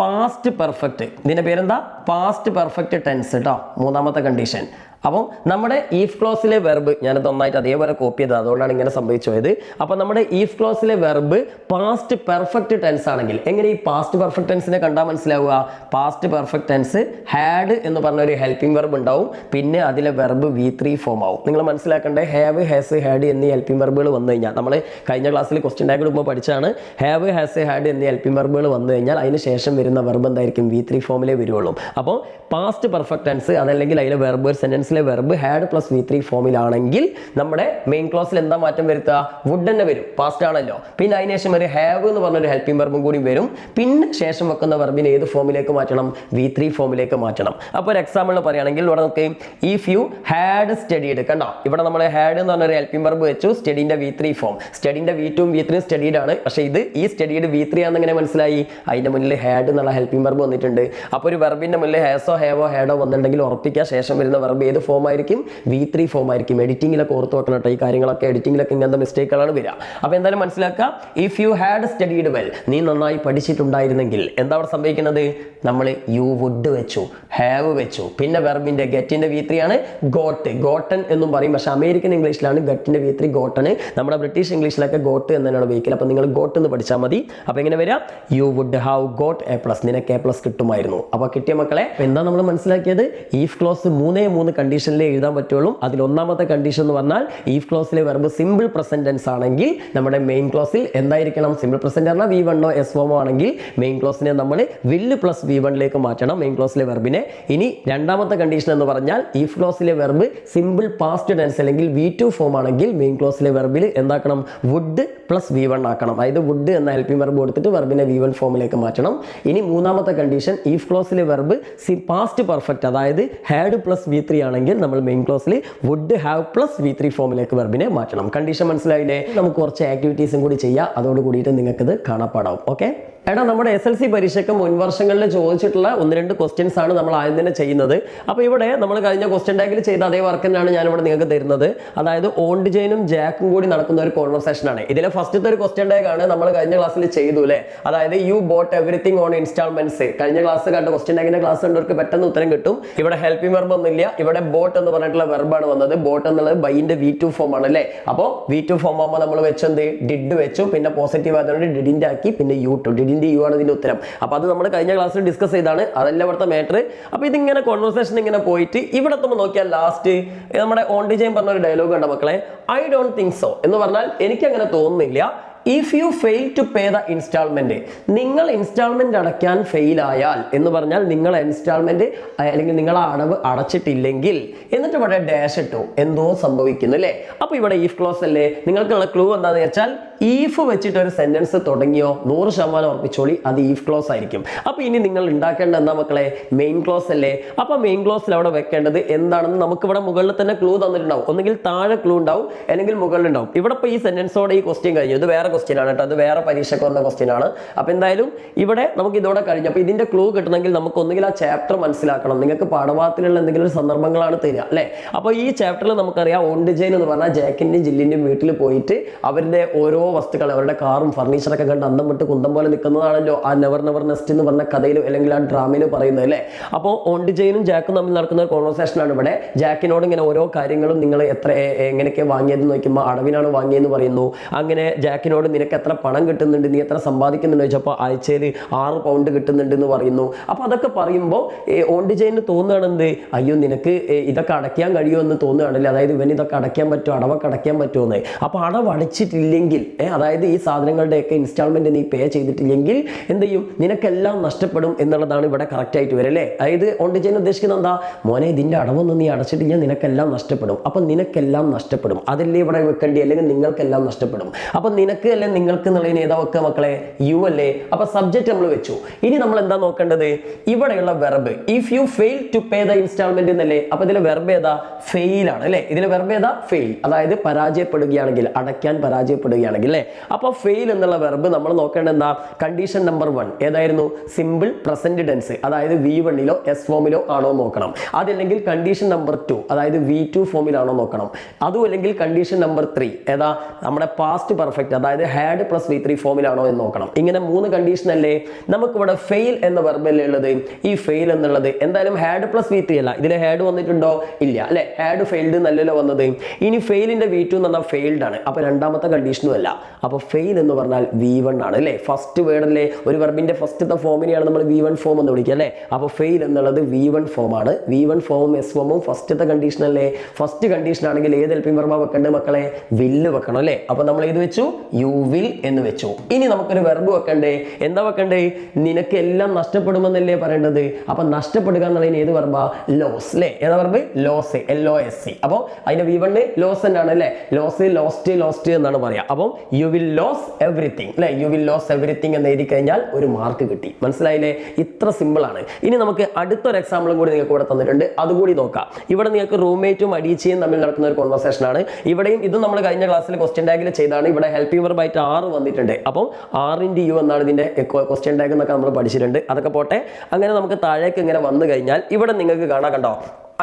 പാസ്റ്റ് പെർഫെക്റ്റ് ഇതിന്റെ പേരെന്താ? പാസ്റ്റ് പെർഫെക്റ്റ് ടെൻസ് കേട്ടോ മൂന്നാമത്തെ കണ്ടീഷൻ അപ്പം നമ്മുടെ ഈഫ് ക്ലോസിലെ വെർബ് ഞാനത് ഒന്നായിട്ട് അതേപോലെ കോപ്പി ചെയ്തത് അതുകൊണ്ടാണ് ഇങ്ങനെ സംഭവിച്ചു പോയത് അപ്പം നമ്മുടെ ഈഫ് ക്ലോസിലെ വെർബ് പാസ്റ്റ് പെർഫെക്റ്റ് ടെൻസ് ആണെങ്കിൽ എങ്ങനെ ഈ പാസ്റ്റ് പെർഫെക്റ്റ് ടെൻസിനെ കണ്ടാൽ മനസ്സിലാവുക? പാസ്റ്റ് പെർഫെക്റ്റ് ടെൻസ് ഹാഡ് എന്ന് പറഞ്ഞ ഒരു ഹെൽപ്പിംഗ് വെർബ് ഉണ്ടാവും. പിന്നെ അതിലെ വെർബ് വി ത്രീ ഫോം ആവും. നിങ്ങൾ മനസ്സിലാക്കേണ്ടത് ഹാവ് ഹാസ് ഹാഡ് എന്നീ ഹെൽപ്പിംഗ് വെർബുകൾ വന്നു കഴിഞ്ഞാൽ നമ്മൾ കഴിഞ്ഞ ക്ലാസ്സിൽ ക്വസ്റ്റ്യൻ ടാഗ് ഇടുമ്പോൾ പഠിച്ചാണ് ഹാവ് ഹാസ് ഹാഡ് എന്നീ ഹെൽപ്പിംഗ് വെർബുകൾ വന്നു കഴിഞ്ഞാൽ അതിന് ശേഷം വരുന്ന വെർബ് എന്തായിരിക്കും? വി ത്രീ ഫോമിലേ വരുള്ളൂ അപ്പോൾ പാസ്റ്റ് പെർഫെക്റ്റ് ടെൻസ് അതല്ലെങ്കിൽ അതിലെ വെർബ് സെന്റൻസിൽ ടെൻസിലെ verb had plus V three ഫോമിലാണെങ്കിൽ നമ്മുടെ മെയിൻ ക്ലോസിൽ എന്താ മാറ്റം വരുത്തുക വുഡ് തന്നെ വരും. പാസ്റ്റ് ആണല്ലോ. പിന്നെ അതിന് ശേഷം ഒരു ഹാവ് എന്ന് പറഞ്ഞൊരു ഹെൽപ്പിംഗ് വെർബും കൂടി വരും. പിന്നെ ശേഷം വെക്കുന്ന വെർബിനെ ഏത് ഫോമിലേക്ക് മാറ്റണം? വി ത്രീ ഫോമിലേക്ക് മാറ്റണം. അപ്പോൾ ഒരു എക്സാമ്പിൾ പറയുകയാണെങ്കിൽ ഇവിടെ നോക്കി. ഇഫ് യു ഹാഡ് സ്റ്റഡിഡ് കണ്ടോ? ഇവിടെ നമ്മൾ ഹാഡ് എന്ന് പറഞ്ഞൊരു ഹെൽപ്പിംഗ് വെർബ് വെച്ചു. സ്റ്റഡീന്റെ വി ത്രീ ഫോം സ്റ്റഡീന്റെ വി ടു വി ത്രീയും സ്റ്റഡീഡ് ആണ്. പക്ഷേ ഇത് ഈ സ്റ്റഡീഡ് വി ത്രീ ആണെന്ന് എങ്ങനെ മനസ്സിലായി? അതിന്റെ മുന്നിൽ ഹാഡ് എന്നുള്ള ഹെൽപ്പിംഗ് വെർബ് വന്നിട്ടുണ്ട്. അപ്പോൾ ഒരു വെർബിന്റെ മുന്നിൽ ഹാസോ ഹേവോ ഹാഡോ വന്നിട്ടുണ്ടെങ്കിൽ ഉറപ്പിക്കുക ശേഷം വരുന്ന വെർബ് ഏത് ഫോം ആയിരിക്കും വി ത്രീ ഫോം ആയിരിക്കും. എഡിറ്റിംഗിലൊക്കെ ഓർത്ത് വെക്കണം കേട്ടോ ഈ കാര്യങ്ങളൊക്കെ. എഡിറ്റിംഗിലൊക്കെ ഇങ്ങനത്തെ മിസ്റ്റേക്കുകളാണ് വരിക. അപ്പോൾ എന്തായാലും മനസ്സിലാക്കുക if you had studied well നീ നന്നായി പഠിച്ചിട്ടുണ്ടായിരുന്നെങ്കിൽ എന്താ അവിടെ സംഭവിക്കുന്നത്? നമ്മൾ യു വുഡ് വെച്ചു ഹാവ് വെച്ചു. പിന്നെ വെർബിന്റെ ഗെറ്റിന്റെ വി ത്രീ ആണ് ഗോട്ട് ഗോട്ടൺ എന്നും പറയും. പക്ഷെ അമേരിക്കൻ ഇംഗ്ലീഷിലാണ് ഗട്ടിന്റെ വി ത്രീ ഗോട്ടന് നമ്മുടെ ബ്രിട്ടീഷ് ഇംഗ്ലീഷിലൊക്കെ ഗോട്ട് എന്ന് തന്നെയാണ് ഉപയോഗിക്കൽ അപ്പോൾ നിങ്ങൾ ഗോട്ട് എന്ന് പഠിച്ചാൽ മതി. അപ്പോൾ എങ്ങനെ വരിക? You would have got A plus നിനക്ക് എ പ്ലസ് കിട്ടുമായിരുന്നു. അപ്പോൾ കിട്ടിയ മക്കളെ എന്താ നമ്മൾ മനസ്സിലാക്കിയത്? ഈഫ് ക്ലോസ് മൂന്നേ മൂന്ന് കണ്ടീഷനിലേ എഴുതാൻ പറ്റുള്ളൂ. അതിൽ ഒന്നാമത്തെ കണ്ടീഷൻ എന്ന് പറഞ്ഞാൽ ഈഫ് ക്ലോസിലെ വെർബ് സിമ്പിൾ പ്രസന്റൻസ് ആണെങ്കിൽ നമ്മുടെ മെയിൻ ക്ലോസിൽ എന്തായിരിക്കണം? സിമ്പിൾ പ്രസന്റ് പറഞ്ഞാൽ വി വണ്ണോ എസ് ഫോമോ ആണെങ്കിൽ മെയിൻ ക്ലോസിനെ നമ്മൾ വില്ല് പ്ലസ് വി വണ്ണിലേക്ക് മാറ്റണം. മെയിൻ ക്ലോസിലെ വെർബിനെ ഇനി രണ്ടാമത്തെ കണ്ടീഷൻ എന്ന് പറഞ്ഞാൽ ഈഫ് ക്ലോസിലെ വെർബ് സിമ്പിൾ പാസ്റ്റ് ടെൻസ് അല്ലെങ്കിൽ വി ടു ഫോം ആണെങ്കിൽ മെയിൻ ക്ലോസിലെ വെർബിൽ എന്താക്കണം? വുഡ് പ്ലസ് വി വൺ ആക്കണം. അതായത് വുഡ് എന്ന ഹെൽപ്പിംഗ് വെർബ് കൊടുത്തിട്ട് വെർബിനെ വി വൺ ഫോമിലേക്ക് മാറ്റണം. ഇനി മൂന്നാമത്തെ കണ്ടീഷൻ ഈഫ് ക്ലോസിലെ വെർബ് സി പാസ്റ്റ് പെർഫെക്റ്റ് അതായത് ഹാഡ് പ്ലസ് വി ത്രീ ആണെങ്കിൽ നമ്മൾ main ക്ലോസിൽ would have plus V three ഫോമിലേക്ക് വെർബിനെ മാറ്റണം. കണ്ടീഷൻ മനസ്സിലായില്ലേ? നമുക്ക് കുറച്ച് ആക്ടിവിറ്റീസും കൂടി ചെയ്യാം. അതോട് കൂടിയിട്ട് നിങ്ങൾക്കിത് കാണാപ്പാടാവും. ഓക്കെ എടാ നമ്മുടെ എസ് എൽ സി പരീക്ഷയ്ക്ക് മുൻവർഷങ്ങളിൽ ചോദിച്ചിട്ടുള്ള ഒന്ന് രണ്ട് ക്വസ്റ്റ്യൻസ് ആണ് നമ്മൾ ആദ്യം തന്നെ ചെയ്യുന്നത്. അപ്പോൾ ഇവിടെ നമ്മൾ കഴിഞ്ഞ ക്വസ്റ്റ്യൻ ടാഗിൽ ചെയ്ത അതേ വർക്ക് തന്നെയാണ് ഞാനിവിടെ നിങ്ങൾക്ക് തരുന്നത്. അതായത് ഓണ്ട് ജെയിനും ജാക്കും കൂടി നടക്കുന്ന ഒരു കോൺവെർസേഷൻ ആണ്. ഇതിലെ ഫസ്റ്റത്തെ ഒരു ക്വസ്റ്റ്യൻ ടാഗാണ് നമ്മൾ കഴിഞ്ഞ ക്ലാസ്സിൽ ചെയ്തു അല്ലേ അതായത് you bought everything on installments കഴിഞ്ഞ ക്ലാസ് കണ്ട ക്വസ്റ്റ്യൻ ടാഗിന്റെ ക്ലാസ് കണ്ടവർക്ക് പെട്ടെന്ന് ഉത്തരം കിട്ടും. ഇവിടെ ഹെൽപ്പിംഗ് വെർബ് ഒന്നുമില്ല. ഇവിടെ ബോട്ട് എന്ന് പറഞ്ഞിട്ടുള്ള വെർബാണ് വന്നത്. ബോട്ട് എന്നുള്ളത് ബൈന്റെ വി ടു ഫോം ആണ് അല്ലേ അപ്പോൾ വി ടു ഫോം ആകുമ്പോൾ നമ്മൾ വെച്ചെന്ത്? ഡിഡ് വെച്ചു. പിന്നെ പോസിറ്റീവ് ആയതുകൊണ്ട് ഡിഡിന്റെ ആക്കി. പിന്നെ യു ടു ഡിഡിന്റെ യു ആണ് ഇതിന്റെ ഉത്തരം. അപ്പോൾ അത് നമ്മൾ കഴിഞ്ഞ ക്ലാസ്സിൽ ഡിസ്കസ് ചെയ്താണ് അതല്ല ഇവിടുത്തെ മാറ്റർ അപ്പോൾ ഇതിങ്ങനെ കോൺവെർസേഷൻ ഇങ്ങനെ പോയിട്ട് ഇവിടെ നമ്മൾ നോക്കിയാൽ ലാസ്റ്റ് നമ്മുടെ ഓൺ ഡിജൈൻ പറഞ്ഞ ഒരു ഡയലോഗ് ഉണ്ട് മക്കളെ? ഐ ഡോണ്ട് തിങ്ക് സോ എന്ന് പറഞ്ഞാൽ എനിക്ക് അങ്ങനെ തോന്നുന്നില്ല. If you fail to pay the installment നിങ്ങൾ ഇൻസ്റ്റാൾമെന്റ് അടയ്ക്കാൻ ഫെയിലായാൽ എന്ന് പറഞ്ഞാൽ നിങ്ങൾ ഇൻസ്റ്റാൾമെന്റ് അല്ലെങ്കിൽ നിങ്ങൾ അടവ് അടച്ചിട്ടില്ലെങ്കിൽ എന്നിട്ട് ഇവിടെ ഡാഷ് ഇട്ടു. എന്തോ സംഭവിക്കുന്നു അല്ലേ? അപ്പോൾ ഇവിടെ ഈഫ് ക്ലോസ് അല്ലേ? നിങ്ങൾക്കുള്ള ക്ലൂ എന്താണെന്ന് വെച്ചാൽ ഈഫ് വെച്ചിട്ട് ഒരു സെന്റൻസ് തുടങ്ങിയോ? നൂറ് ശതമാനം ഉറപ്പിച്ചോളി അത് ഈഫ് ക്ലോസ് ആയിരിക്കും. അപ്പോൾ ഇനി നിങ്ങൾ ഉണ്ടാക്കേണ്ട എന്താ മക്കളെ? മെയിൻ ക്ലോസ് അല്ലേ? അപ്പോൾ മെയിൻ ക്ലോസിൽ അവിടെ വെക്കേണ്ടത് എന്താണെന്ന് നമുക്ക് ഇവിടെ മുകളിൽ തന്നെ ക്ലൂ തന്നിട്ടുണ്ടാവും. ഒന്നുകിൽ താഴെ ക്ലൂ ഉണ്ടാവും അല്ലെങ്കിൽ മുകളിൽ ഉണ്ടാവും. ഇവിടെ ഇപ്പോൾ ഈ സെന്റൻസോടെ ഈ ക്വസ്റ്റ്യൻ കഴിഞ്ഞു. ഇത് വേറെ ക്വസ്റ്റ്യൻ ആണ് കേട്ടോ. അത് വേറെ പരീക്ഷയ്ക്ക് വന്ന ക്വസ്റ്റ്യൻ ആണ്. അപ്പൊ എന്തായാലും ഇവിടെ നമുക്ക് ഇതോടെ കഴിഞ്ഞു. അപ്പോൾ ഇതിന്റെ ക്ലൂ കിട്ടണമെങ്കിൽ നമുക്ക് ഒന്നുകിൽ ആ ചാപ്റ്റർ മനസ്സിലാക്കണം. നിങ്ങൾക്ക് പാഠഭാഗത്തിലുള്ള എന്തെങ്കിലും ഒരു സന്ദർഭങ്ങളാണ് തരിക അല്ലേ? അപ്പോൾ ഈ ചാപ്റ്ററിൽ നമുക്കറിയാം ജെയിൻ എന്ന് പറഞ്ഞാൽ ജാക്കിന്റെയും ജില്ലിന്റെയും വീട്ടിൽ പോയിട്ട് അവരുടെ ഓരോ വസ്തുക്കൾ അവരുടെ കാറും ഫർണിച്ചറൊക്കെ കണ്ട് അന്തം വിട്ട് കുന്തം പോലെ നിൽക്കുന്നതാണല്ലോ ആ നെവർ നെവർ നെസ്റ്റ് എന്ന് പറഞ്ഞ കഥയിലും അല്ലെങ്കിൽ ആ ഡ്രാമയിലും പറയുന്നത് അല്ലേ? അപ്പോൾ ജെയിനും ജാക്കും തമ്മിൽ നടക്കുന്ന ഒരു കോൺവെർസേഷൻ ആണ് ഇവിടെ. ജാക്കിനോട് ഇങ്ങനെ ഓരോ കാര്യങ്ങളും നിങ്ങൾ എത്ര എങ്ങനെയൊക്കെ വാങ്ങിയതെന്ന് നോക്കുമ്പോൾ അടവിനാണ് വാങ്ങിയെന്ന് പറയുന്നു. അങ്ങനെ ജാക്കിനോട് നിനക്ക് എത്ര പണം കിട്ടുന്നുണ്ട് നീ എത്ര സമ്പാദിക്കുന്നുണ്ട് ചോദിച്ചപ്പോൾ ആഴ്ചയിൽ ആറ് പൗണ്ട് കിട്ടുന്നുണ്ട് എന്ന് പറയുന്നു. അപ്പോൾ അതൊക്കെ പറയുമ്പോൾ ഓണ്ട് ജെയിന് തോന്നുകയാണെന്ത്? അയ്യോ നിനക്ക് ഇതൊക്കെ അടയ്ക്കാൻ കഴിയുമോ എന്ന് തോന്നുകയാണല്ലേ? അതായത് ഇവൻ ഇതൊക്കെ അടയ്ക്കാൻ പറ്റുമോ? അടവൊക്കെ അടയ്ക്കാൻ പറ്റുമോ എന്ന് അപ്പോൾ അടവ് അടച്ചിട്ടില്ലെങ്കിൽ അതായത് ഈ സാധനങ്ങളുടെയൊക്കെ ഇൻസ്റ്റാൾമെന്റ് നീ പേ ചെയ്തിട്ടില്ലെങ്കിൽ എന്ത് ചെയ്യും? നിനക്കെല്ലാം നഷ്ടപ്പെടും എന്നുള്ളതാണ് ഇവിടെ കറക്റ്റായിട്ട് വരും അല്ലേ? അതായത് ഓണ്ട് ജെയിൻ ഉദ്ദേശിക്കുന്നത് എന്താ? മോനെ ഇതിന്റെ അടവൊന്നും നീ അടച്ചിട്ടില്ല നിനക്കെല്ലാം നഷ്ടപ്പെടും. അപ്പം നിനക്കെല്ലാം നഷ്ടപ്പെടും. അതല്ലേ ഇവിടെ വെക്കേണ്ടി? അല്ലെങ്കിൽ നിങ്ങൾക്കെല്ലാം നഷ്ടപ്പെടും. അപ്പം നിനക്ക് അല്ലെ നിങ്ങൾക്ക് എന്നുള്ളതിന് ഏതാ വെക്കുക മക്കളെ യു അല്ലേ? അപ്പൊ സബ്ജക്റ്റ് നമ്മൾ വെച്ചു. ഇനി നമ്മൾ എന്താ നോക്കേണ്ടത്? ഇവിടെയുള്ള verb if you fail to pay the installment എന്നല്ലേ? അപ്പൊ ഇതിലെ വെർബ് ഏതാ? ഫെയിൽ ആണ് അല്ലേ? ഇതിലെ വെർബ് ഏതാ? ഫെയിൽ അതായത് പരാജയപ്പെടുകയാണെങ്കിൽ അടയ്ക്കാൻ പരാജയപ്പെടുകയാണെങ്കിൽ അല്ലേ? അപ്പൊ ഫെയിൽ എന്നുള്ള വെർബ് നമ്മൾ നോക്കേണ്ടത് എന്താ? കണ്ടീഷൻ നമ്പർ വൺ ഏതായിരുന്നു? സിമ്പിൾ പ്രസന്റ് ടെൻസ് അതായത് വി വണ്ണിലോ എസ് ഫോമിലോ ആണോ നോക്കണം. അതല്ലെങ്കിൽ കണ്ടീഷൻ നമ്പർ ടു അതായത് വി ടു ഫോമിലാണോ നോക്കണം. അതും അല്ലെങ്കിൽ കണ്ടീഷൻ നമ്പർ ത്രീ ഏതാ? നമ്മുടെ പാസ്റ്റ് പെർഫെക്റ്റ് അതായത് ഹാഡ് പ്ലസ് വി ത്രീ ഫോമിലാണോ എന്ന് നോക്കണം. ഇങ്ങനെ മൂന്ന് കണ്ടീഷൻ അല്ലേ? നമുക്കിവിടെ ഫെയിൽ എന്ന വെർബല്ലേ ഉള്ളത്? ഈ ഫെയിൽ എന്നുള്ളത് എന്തായാലും ഹാഡ് പ്ലസ് വി ത്രീ അല്ല. ഇതിൽ ഹാഡ് വന്നിട്ടുണ്ടോ? ഇല്ല. അല്ലെ? ഹാഡ് ഫെയിൽഡ് എന്നല്ലല്ലോ വന്നത്. ഇനി ഫെയിലിന്റെ വി ടു എന്ന് പറഞ്ഞാൽ ഫെയിൽഡ് ആണ്. അപ്പൊ രണ്ടാമത്തെ കണ്ടീഷനും അല്ല. അപ്പൊ ഫെയിൽ എന്ന് പറഞ്ഞാൽ വി വൺ ആണ്. അല്ലേ? ഫസ്റ്റ് വേർഡ് അല്ലേ? ഒരു വെർബിന്റെ ഫസ്റ്റത്തെ ഫോമിനെയാണ് നമ്മൾ വി വൺ ഫോം എന്ന് വിളിക്കുക. അല്ലേ? അപ്പൊ ഫെയിൽ എന്നുള്ളത് വി വൺ ഫോം ആണ്. വി വൺ ഫോമും എസ് ഫോമും ഫസ്റ്റത്തെ കണ്ടീഷൻ അല്ലേ? ഫസ്റ്റ് കണ്ടീഷൻ ആണെങ്കിൽ ഏത് എൽപി വർമ്മ വെക്കേണ്ടത് മക്കളെ? വില്ല് വെക്കണം അല്ലേ? അപ്പൊ നമ്മൾ ഏത് വെച്ചു? യു വിൽ എന്ന് വെച്ചു. ഇനി നമുക്കൊരു വെർബ് വെക്കണ്ടേ? എന്താ വെക്കണ്ടേ? നിനക്ക് എല്ലാം നഷ്ടപ്പെടുമെന്നല്ലേ പറയേണ്ടത്? അപ്പൊ നഷ്ടപ്പെടുക എന്നുള്ളതിന് ഏത് വെർബാ ലോസ് അല്ലേ ഏതാ verb lose L O S C അപ്പോൾ അതിന്റെ വി വണ് ലോസ് തന്നെയാണ് അല്ലേ? ലോസ് ലോസ്റ്റ് ലോസ്റ്റ് എന്നാണ് പറയാ. അപ്പം യു വിൽ ലോസ് എവറിത്തിങ് അല്ലെ? യു വിൽ ലോസ് എവറിത്തിങ് എന്ന് എഴുതി കഴിഞ്ഞാൽ ഒരു മാർക്ക് കിട്ടി. മനസ്സിലായില്ലേ? ഇത്ര സിമ്പിൾ ആണ്. ഇനി നമുക്ക് അടുത്തൊരു എക്സാമ്പിളും കൂടി നിങ്ങൾക്ക് ഇവിടെ തന്നിട്ടുണ്ട്. അതുകൂടി നോക്കാം. ഇവിടെ നിങ്ങൾക്ക് റൂംമേറ്റും അടീച്ചയും തമ്മിൽ നടക്കുന്ന ഒരു കോൺവെർസേഷൻ ആണ്. ഇവിടെയും ഇത് നമ്മൾ കഴിഞ്ഞ ക്ലാസ്സിൽ ക്വസ്റ്റ്യൻ ടാഗിൽ ചെയ്താണ് ഇവിടെ ഹെൽപ്പ് യുവർ ബൈറ്റ് ആറ് വന്നിട്ടുണ്ട്. അപ്പം ആറിന്റെ യു എന്നാണ് ഇതിന്റെ ക്വസ്റ്റ്യൻ ടാഗ് എന്നൊക്കെ നമ്മൾ പഠിച്ചിട്ടുണ്ട്. അതൊക്കെ പോട്ടെ. അങ്ങനെ നമുക്ക് താഴേക്ക് ഇങ്ങനെ വന്നു കഴിഞ്ഞാൽ ഇവിടെ നിങ്ങൾക്ക് കാണാൻ കണ്ടോ?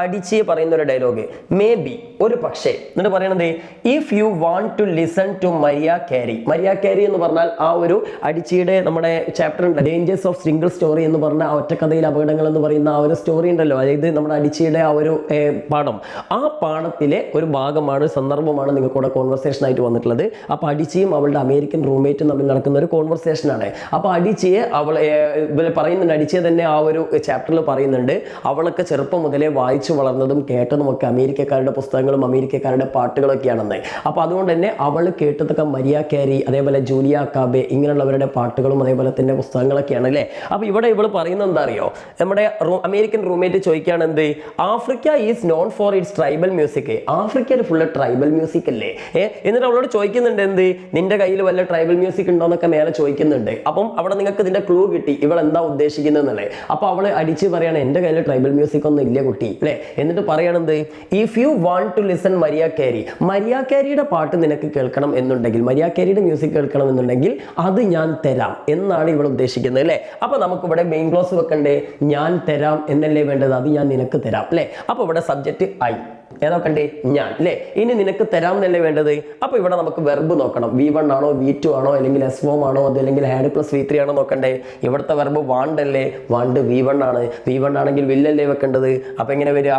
അടിച്ച് പറയുന്ന ഒരു ഡയലോഗ് മേ ബി ഒരു പക്ഷേ. എന്നിട്ട് പറയണത് if you want to listen to Mariah Carey Mariah Carey എന്ന് പറഞ്ഞാൽ ആ ഒരു അടിച്ചിയുടെ നമ്മുടെ ചാപ്റ്റർ ഉണ്ട് ഡേഞ്ചേഴ്സ് ഓഫ് സിംഗിൾ സ്റ്റോറി എന്ന് പറഞ്ഞ ആ ഒറ്റക്കഥയിൽ അപകടങ്ങൾ എന്ന് പറയുന്ന ആ ഒരു സ്റ്റോറി ഉണ്ടല്ലോ. അതായത് നമ്മുടെ അടിച്ചിയുടെ ആ ഒരു പാഠം. ആ പാഠത്തിലെ ഒരു ഭാഗമാണ് സന്ദർഭമാണ് നിങ്ങൾ കൂടെ കോൺവെർസേഷൻ ആയിട്ട് വന്നിട്ടുള്ളത്. അപ്പോൾ അടിച്ചിയും അവളുടെ അമേരിക്കൻ റൂംമേറ്റും തമ്മിൽ നടക്കുന്ന ഒരു കോൺവെർസേഷൻ ആണ്. അപ്പോൾ അടിച്ചിയെ അവൾ പറയുന്നുണ്ട് അടിച്ചിയെ തന്നെ ആ ഒരു ചാപ്റ്ററിൽ പറയുന്നുണ്ട്. അവളൊക്കെ ചെറുപ്പം മുതലേ വായിച്ചു വളർന്നതും കേട്ടതും ഒക്കെ അമേരിക്കക്കാരുടെ പുസ്തകങ്ങളും അമേരിക്കക്കാരുടെ പാട്ടുകളൊക്കെയാണെന്ന്. അപ്പോൾ അതുകൊണ്ട് തന്നെ അവൾ കേട്ടതൊക്കെ മരിയ കാരി അതേപോലെ ജൂലിയ കാബെ ഇങ്ങനെയുള്ളവരുടെ പാട്ടുകളും അതേപോലെ തന്നെ പുസ്തകങ്ങളൊക്കെയാണ് അല്ലേ? അപ്പോൾ ഇവിടെ ഇവൾ പറയുന്നത് എന്താ അറിയോ നമ്മുടെ അമേരിക്കൻ റൂംമേറ്റ് ചോദിക്കുകയാണ് എന്ത് Africa is known for its tribal music ആഫ്രിക്കയിൽ ഫുള്ള് ട്രൈബൽ മ്യൂസിക് അല്ലേ? എന്നിട്ട് അവളോട് ചോദിക്കുന്നുണ്ട് എന്ത്? നിന്റെ കയ്യിൽ വല്ല ട്രൈബൽ മ്യൂസിക് ഉണ്ടോ? എന്നൊക്കെ മേലെ ചോദിക്കുന്നുണ്ട്. അപ്പം അവിടെ നിങ്ങൾക്ക് ഇതിന്റെ ക്ലൂ കിട്ടി ഇവൾ എന്താ ഉദ്ദേശിക്കുന്നത് അപ്പൊ അവൾ അടിച്ച് പറയാണ് എന്റെ കയ്യിൽ ട്രൈബൽ മ്യൂസിക് ഒന്നും ഇല്ല കുട്ടി. അല്ലേ? എന്നിട്ട് പറയണത് if you want to listen Mariah Carey Mariah കാരിയുടെ പാട്ട് നിനക്ക് കേൾക്കണം എന്നുണ്ടെങ്കിൽ മരിയ കാരിയുടെ മ്യൂസിക് കേൾക്കണം എന്നുണ്ടെങ്കിൽ അത് ഞാൻ തരാം എന്നാണ് ഇവിടെ ഉദ്ദേശിക്കുന്നത് അല്ലേ? അപ്പൊ നമുക്കിവിടെ മെയിൻ ക്ലോസ് വെക്കണ്ടേ? ഞാൻ തരാം എന്നല്ലേ വേണ്ടത്? അത് ഞാൻ നിനക്ക് തരാം അല്ലേ? അപ്പൊ ഇവിടെ സബ്ജക്റ്റ് ഐ ഏതൊക്കെ ഞാൻ അല്ലേ ഇനി നിനക്ക് തരാമെന്നല്ലേ വേണ്ടത്? അപ്പൊ ഇവിടെ നമുക്ക് വെർബ് നോക്കണം. വി വൺ ആണോ വി ടു ആണോ അല്ലെങ്കിൽ എസ് ഫോം ആണോ അതല്ലെങ്കിൽ ഹാഡ് പ്ലസ് വി ത്രീ ആണോ നോക്കണ്ടേ? ഇവിടുത്തെ വെർബ് വാണ്ട് അല്ലേ? വാണ്ട് വി വൺ ആണ്. വി വൺ ആണെങ്കിൽ വില്ലല്ലേ വെക്കേണ്ടത്? അപ്പൊ എങ്ങനെ വരിക?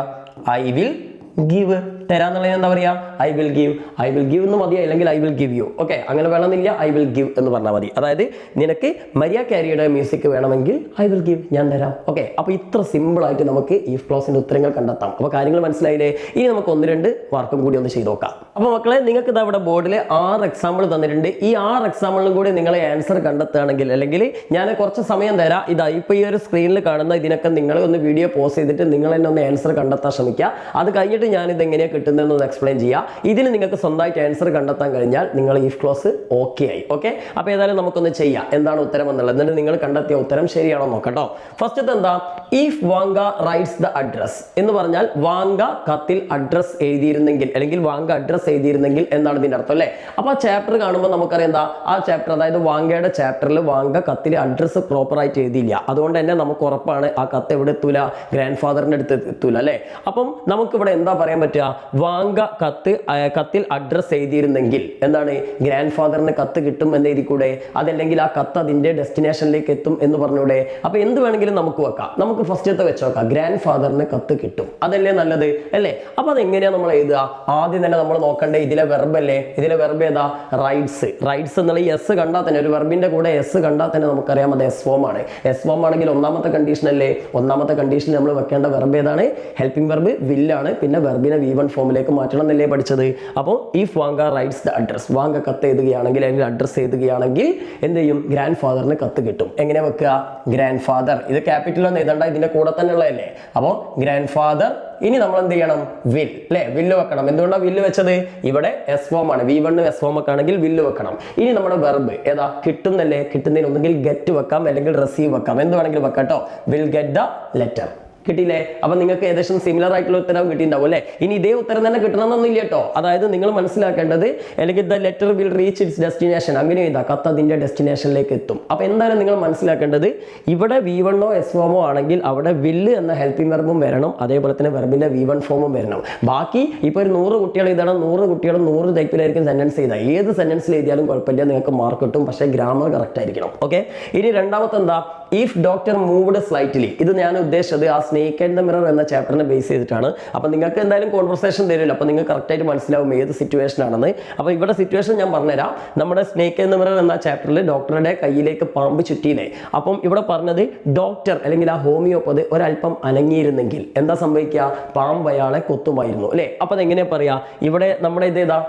ഐ വിൽ ഗിവ് തരാന്നുള്ളത് എന്താ പറയുക I will give I will give എന്ന് മതി അല്ലെങ്കിൽ I will give you okay അങ്ങനെ വേണമെന്നില്ല. ഐ വിൽ ഗിവ് എന്ന് പറഞ്ഞാൽ മതി. അതായത് നിനക്ക് മരിയ കാരിയുടെ മ്യൂസിക് വേണമെങ്കിൽ ഐ വിൽ ഗിവ് ഞാൻ തരാം. ഓക്കെ അപ്പോൾ ഇത്ര സിമ്പിളായിട്ട് നമുക്ക് ഈ ഫ്ലോസിന്റെ ഉത്തരങ്ങൾ കണ്ടെത്താം. അപ്പോൾ കാര്യങ്ങൾ മനസ്സിലായില്ലേ? ഇനി നമുക്ക് ഒന്ന് രണ്ട് വർക്കും കൂടി ഒന്ന് ചെയ്ത് നോക്കാം. അപ്പോൾ മക്കളെ നിങ്ങൾക്ക് ഇതാ ബോർഡിൽ ആറ് എക്സാമ്പിൾ തന്നിട്ടുണ്ട്. ഈ ആറ് എക്സാമ്പിളിലും കൂടി നിങ്ങളെ ആൻസർ കണ്ടെത്തുകയാണെങ്കിൽ അല്ലെങ്കിൽ ഞാൻ കുറച്ച് സമയം തരാം. ഇതാ ഇപ്പോൾ ഈ ഒരു സ്ക്രീനിൽ കാണുന്ന ഇതിനൊക്കെ നിങ്ങൾ ഒന്ന് വീഡിയോ പോസ് ചെയ്തിട്ട് നിങ്ങൾ തന്നെ ഒന്ന് ആൻസർ കണ്ടെത്താൻ ശ്രമിക്കുക. അത് കഴിഞ്ഞിട്ട് ഞാൻ ഇത് എങ്ങനെയാണ് കിട്ടുന്നതെന്ന് എക്സ്പ്ലെയിൻ ചെയ്യാം. ഇതിന് നിങ്ങൾക്ക് സ്വന്തമായിട്ട് ആൻസർ കണ്ടെത്താൻ കഴിഞ്ഞാൽ നിങ്ങൾ ഈ ക്ലോസ് ഓക്കെ ആയി. ഓക്കെ അപ്പോൾ ഏതായാലും നമുക്കൊന്ന് ചെയ്യാം. എന്താണ് ഉത്തരം എന്നുള്ളത്? എന്നിട്ട് നിങ്ങൾ കണ്ടെത്തിയ ഉത്തരം ശരിയാണോ നോക്കട്ടോ. ഫസ്റ്റത്തെ എന്താ? If Vanka writes the address എന്ന് പറഞ്ഞാൽ വാങ്ക കത്തിൽ അഡ്രസ് എഴുതിയിരുന്നെങ്കിൽ അല്ലെങ്കിൽ വാങ്ക അഡ്രസ് എഴുതിയിരുന്നെങ്കിൽ എന്നാണ് ഇതിന്റെ അർത്ഥം അല്ലേ? അപ്പോൾ ആ ചാപ്റ്റർ കാണുമ്പോൾ നമുക്കറിയാം എന്താ? ആ ചാപ്റ്റർ അതായത് വാങ്കയുടെ ചാപ്റ്ററിൽ വാങ്ക കത്തിൽ അഡ്രസ് പ്രോപ്പറായിട്ട് എഴുതിയില്ല. അതുകൊണ്ട് തന്നെ നമുക്ക് ഉറപ്പാണ് ആ കത്ത് എവിടെ എത്തൂല? ഗ്രാൻഡ് ഫാദറിന്റെ അടുത്ത് എത്തൂല അല്ലേ? അപ്പം നമുക്കിവിടെ എന്താ പറയാൻ പറ്റുക? വാങ്ക കത്ത് കത്തിൽ അഡ്രസ്സ് എഴുതിയിരുന്നെങ്കിൽ എന്താണ് ഗ്രാൻഡ് ഫാദറിന് കത്ത് കിട്ടും എന്ന് എഴുതിക്കൂടെ കൂടെ അതല്ലെങ്കിൽ ആ കത്ത് അതിന്റെ ഡെസ്റ്റിനേഷനിലേക്ക് എത്തും എന്ന് പറഞ്ഞൂടെ? അപ്പൊ എന്ത് വേണമെങ്കിലും നമുക്ക് വെക്കാം. നമുക്ക് ഫസ്റ്റത്തെ വെച്ച് നോക്കാം. ഗ്രാൻഡ് ഫാദറിന് കത്ത് കിട്ടും. അതല്ലേ നല്ലത്? അല്ലേ? അപ്പൊ അതെങ്ങനെയാ നമ്മൾ എഴുതുക? ആദ്യം തന്നെ നമ്മൾ നോക്കണ്ടേ ഇതിലെ വെർബല്ലേ ഇതിലെ വെർബ് ഏതാ? റൈറ്റ്സ് റൈറ്റ്സ് എന്നുള്ള എസ് കണ്ടാൽ തന്നെ ഒരു വെർബിന്റെ കൂടെ എസ് കണ്ടാൽ തന്നെ നമുക്കറിയാം അത് എസ് ഫോം ആണ്. എസ് ഫോം ആണെങ്കിൽ ഒന്നാമത്തെ കണ്ടീഷൻ അല്ലേ? ഒന്നാമത്തെ കണ്ടീഷനിൽ നമ്മൾ വെക്കേണ്ട വെർബ് ഏതാണ്? ഹെൽപ്പിംഗ് വെർബ് വില്ലാണ് പിന്നെ വെർബിനെ വി വൺ ഫോമിലേക്ക് മാറ്റണം എന്നല്ലേ പഠിച്ചത്? അപ്പോൾ if Vanka writes the address Vanka കത്ത് എഴുതുകയാണെങ്കിൽ അല്ലെങ്കിൽ അഡ്രസ്സ് എഴുതുകയാണെങ്കിൽ എന്ത് ചെയ്യും? ഗ്രാൻഡ് ഫാദറിന് കത്ത് കിട്ടും. എങ്ങനെ വെക്കുക? ഗ്രാൻഡ് ഫാദർ ഇത് ക്യാപിറ്റൽ ഒന്നും എഴുതണ്ട ഇതിന്റെ കൂടെ തന്നെ ഉള്ളതല്ലേ അപ്പോൾ ഗ്രാൻഡ് ഫാദർ ഇനി നമ്മൾ എന്ത് ചെയ്യണം? വിൽ അല്ലേ? വില്ല് വെക്കണം. എന്തുകൊണ്ടാണ് വില്ല് വെച്ചത്? ഇവിടെ എസ് ഫോം ആണ്. വി വണ്ണും എസ് ഫോം ഒക്കെ വില്ല് വെക്കണം. ഇനി നമ്മുടെ വെർബ് ഏതാ? കിട്ടുന്നല്ലേ? കിട്ടുന്നതിന് ഒന്നുകിൽ ഗെറ്റ് വെക്കാം അല്ലെങ്കിൽ റിസീവ് വെക്കാം. എന്ത് വേണമെങ്കിലും വെക്കാം കേട്ടോ? വിൽ ഗെറ്റ് ദ ലെറ്റർ കിട്ടിയില്ലേ? അപ്പൊ നിങ്ങൾക്ക് ഏകദേശം സിമിലർ ആയിട്ടുള്ള ഉത്തരം കിട്ടിയിട്ടുണ്ടാവും അല്ലേ? ഇനി ഇതേ ഉത്തരം തന്നെ കിട്ടണമെന്നൊന്നുമില്ല കേട്ടോ. അതായത് നിങ്ങൾ മനസ്സിലാക്കേണ്ടത് അല്ലെങ്കിൽ the letter will reach its destination അങ്ങനെ ഇതാ കത്ത് അതിന്റെ ഡെസ്റ്റിനേഷനിലേക്ക് എത്തും. അപ്പൊ എന്തായാലും നിങ്ങൾ മനസ്സിലാക്കേണ്ടത് ഇവിടെ വി വണ്ണോ എസ് ഫോമോ ആണെങ്കിൽ അവിടെ വില്ല് എന്ന ഹെൽപ്പിംഗ് വെർബും വരണം. അതേപോലെ തന്നെ വെർബിന്റെ വി വൺ ഫോമും വരണം. ബാക്കി ഇപ്പൊ ഒരു നൂറ് കുട്ടികൾ എഴുതണം. നൂറ് കുട്ടികളും നൂറ് ടൈപ്പിലായിരിക്കും സെന്റൻസ് ചെയ്താൽ ഏത് സെന്റൻസിൽ എഴുതിയാലും കുഴപ്പമില്ല. നിങ്ങൾക്ക് മാർക്ക് കിട്ടും. പക്ഷേ ഗ്രാമർ കറക്റ്റ് ആയിരിക്കണം. ഓക്കെ ഇനി രണ്ടാമത്തെ എന്താ ഇഫ് ഡോക്ടർ മൂവ്ഡ് സ്ലൈറ്റ്ലി ഇത് ഞാൻ ഉദ്ദേശിച്ചത് ആ സ്നേക്ക് ആൻഡ് ദ മിറർ എന്ന ചാപ്റ്ററിനെ ബേസ് ചെയ്തിട്ടാണ്. അപ്പോൾ നിങ്ങൾക്ക് എന്തായാലും കോൺവെർസേഷൻ തരുമല്ലോ. അപ്പോൾ നിങ്ങൾക്ക് കറക്റ്റായിട്ട് മനസ്സിലാവും ഏത് സിറ്റുവേഷൻ ആണെന്ന്. അപ്പോൾ ഇവിടെ സിറ്റുവേഷൻ ഞാൻ പറഞ്ഞുതരാം. നമ്മുടെ സ്നേക്ക് ആൻഡ് ദ മിറർ എന്ന ചാപ്റ്ററിൽ ഡോക്ടറുടെ കയ്യിലേക്ക് പാമ്പ് ചുറ്റിയില്ലേ അപ്പം ഇവിടെ പറഞ്ഞത് ഡോക്ടർ അല്ലെങ്കിൽ ആ ഹോമിയോപ്പതി ഒരല്പം അനങ്ങിയിരുന്നെങ്കിൽ എന്താ സംഭവിക്കുക? പാമ്പ് അയാളെ കൊത്തുമായിരുന്നു അല്ലേ? അപ്പോൾ അതെങ്ങനെയാ പറയുക? ഇവിടെ നമ്മുടെ ഇതേതാ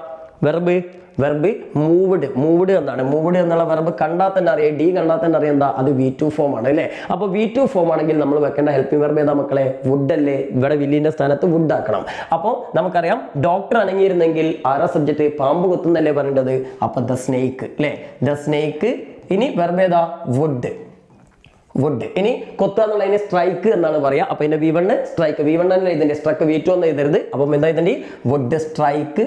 വെർബ് വെർബ് മൂവ്ഡ് മൂവ്ഡ് എന്നാണ്. മൂവ്ഡ് എന്നുള്ള വെർബ് കണ്ടാൽ തന്നെ അറിയാം. ഡി കണ്ടാൽ തന്നെ അറിയാം എന്താ? അത് വി ടു ഫോം ആണ് അല്ലേ? അപ്പോൾ വി ടു ഫോം ആണെങ്കിൽ നമ്മൾ വെക്കേണ്ട ഹെൽപ്പിംഗ് വെർബ് ഏതാ മക്കളെ? വുഡ് അല്ലേ? ഇവിടെ വില്ലിന്റെ സ്ഥാനത്ത് വുഡ് ആക്കണം. അപ്പോൾ നമുക്കറിയാം ഡോക്ടർ അനങ്ങിയിരുന്നെങ്കിൽ ആരാ സബ്ജക്റ്റ് പാമ്പ് കുത്തുന്നല്ലേ പറയേണ്ടത്? അപ്പൊ ദ സ്നേക്ക് അല്ലേ ദ സ്നേക്ക് ഇനി വെർബ് ഏതാ? വുഡ് വുഡ് ഇനി കൊത്തുക എന്നുള്ളതിന് സ്ട്രൈക്ക് എന്നാണ് പറയാ അപ്പൊ ഇതിന്റെ V one strike V one തന്നെ ഇതിന്റെ സ്ട്രൈക്ക് വി ടു എന്ന് എഴുതരുത്. അപ്പം എന്താ ഇതിന്റെ വുഡ് സ്ട്രൈക്ക്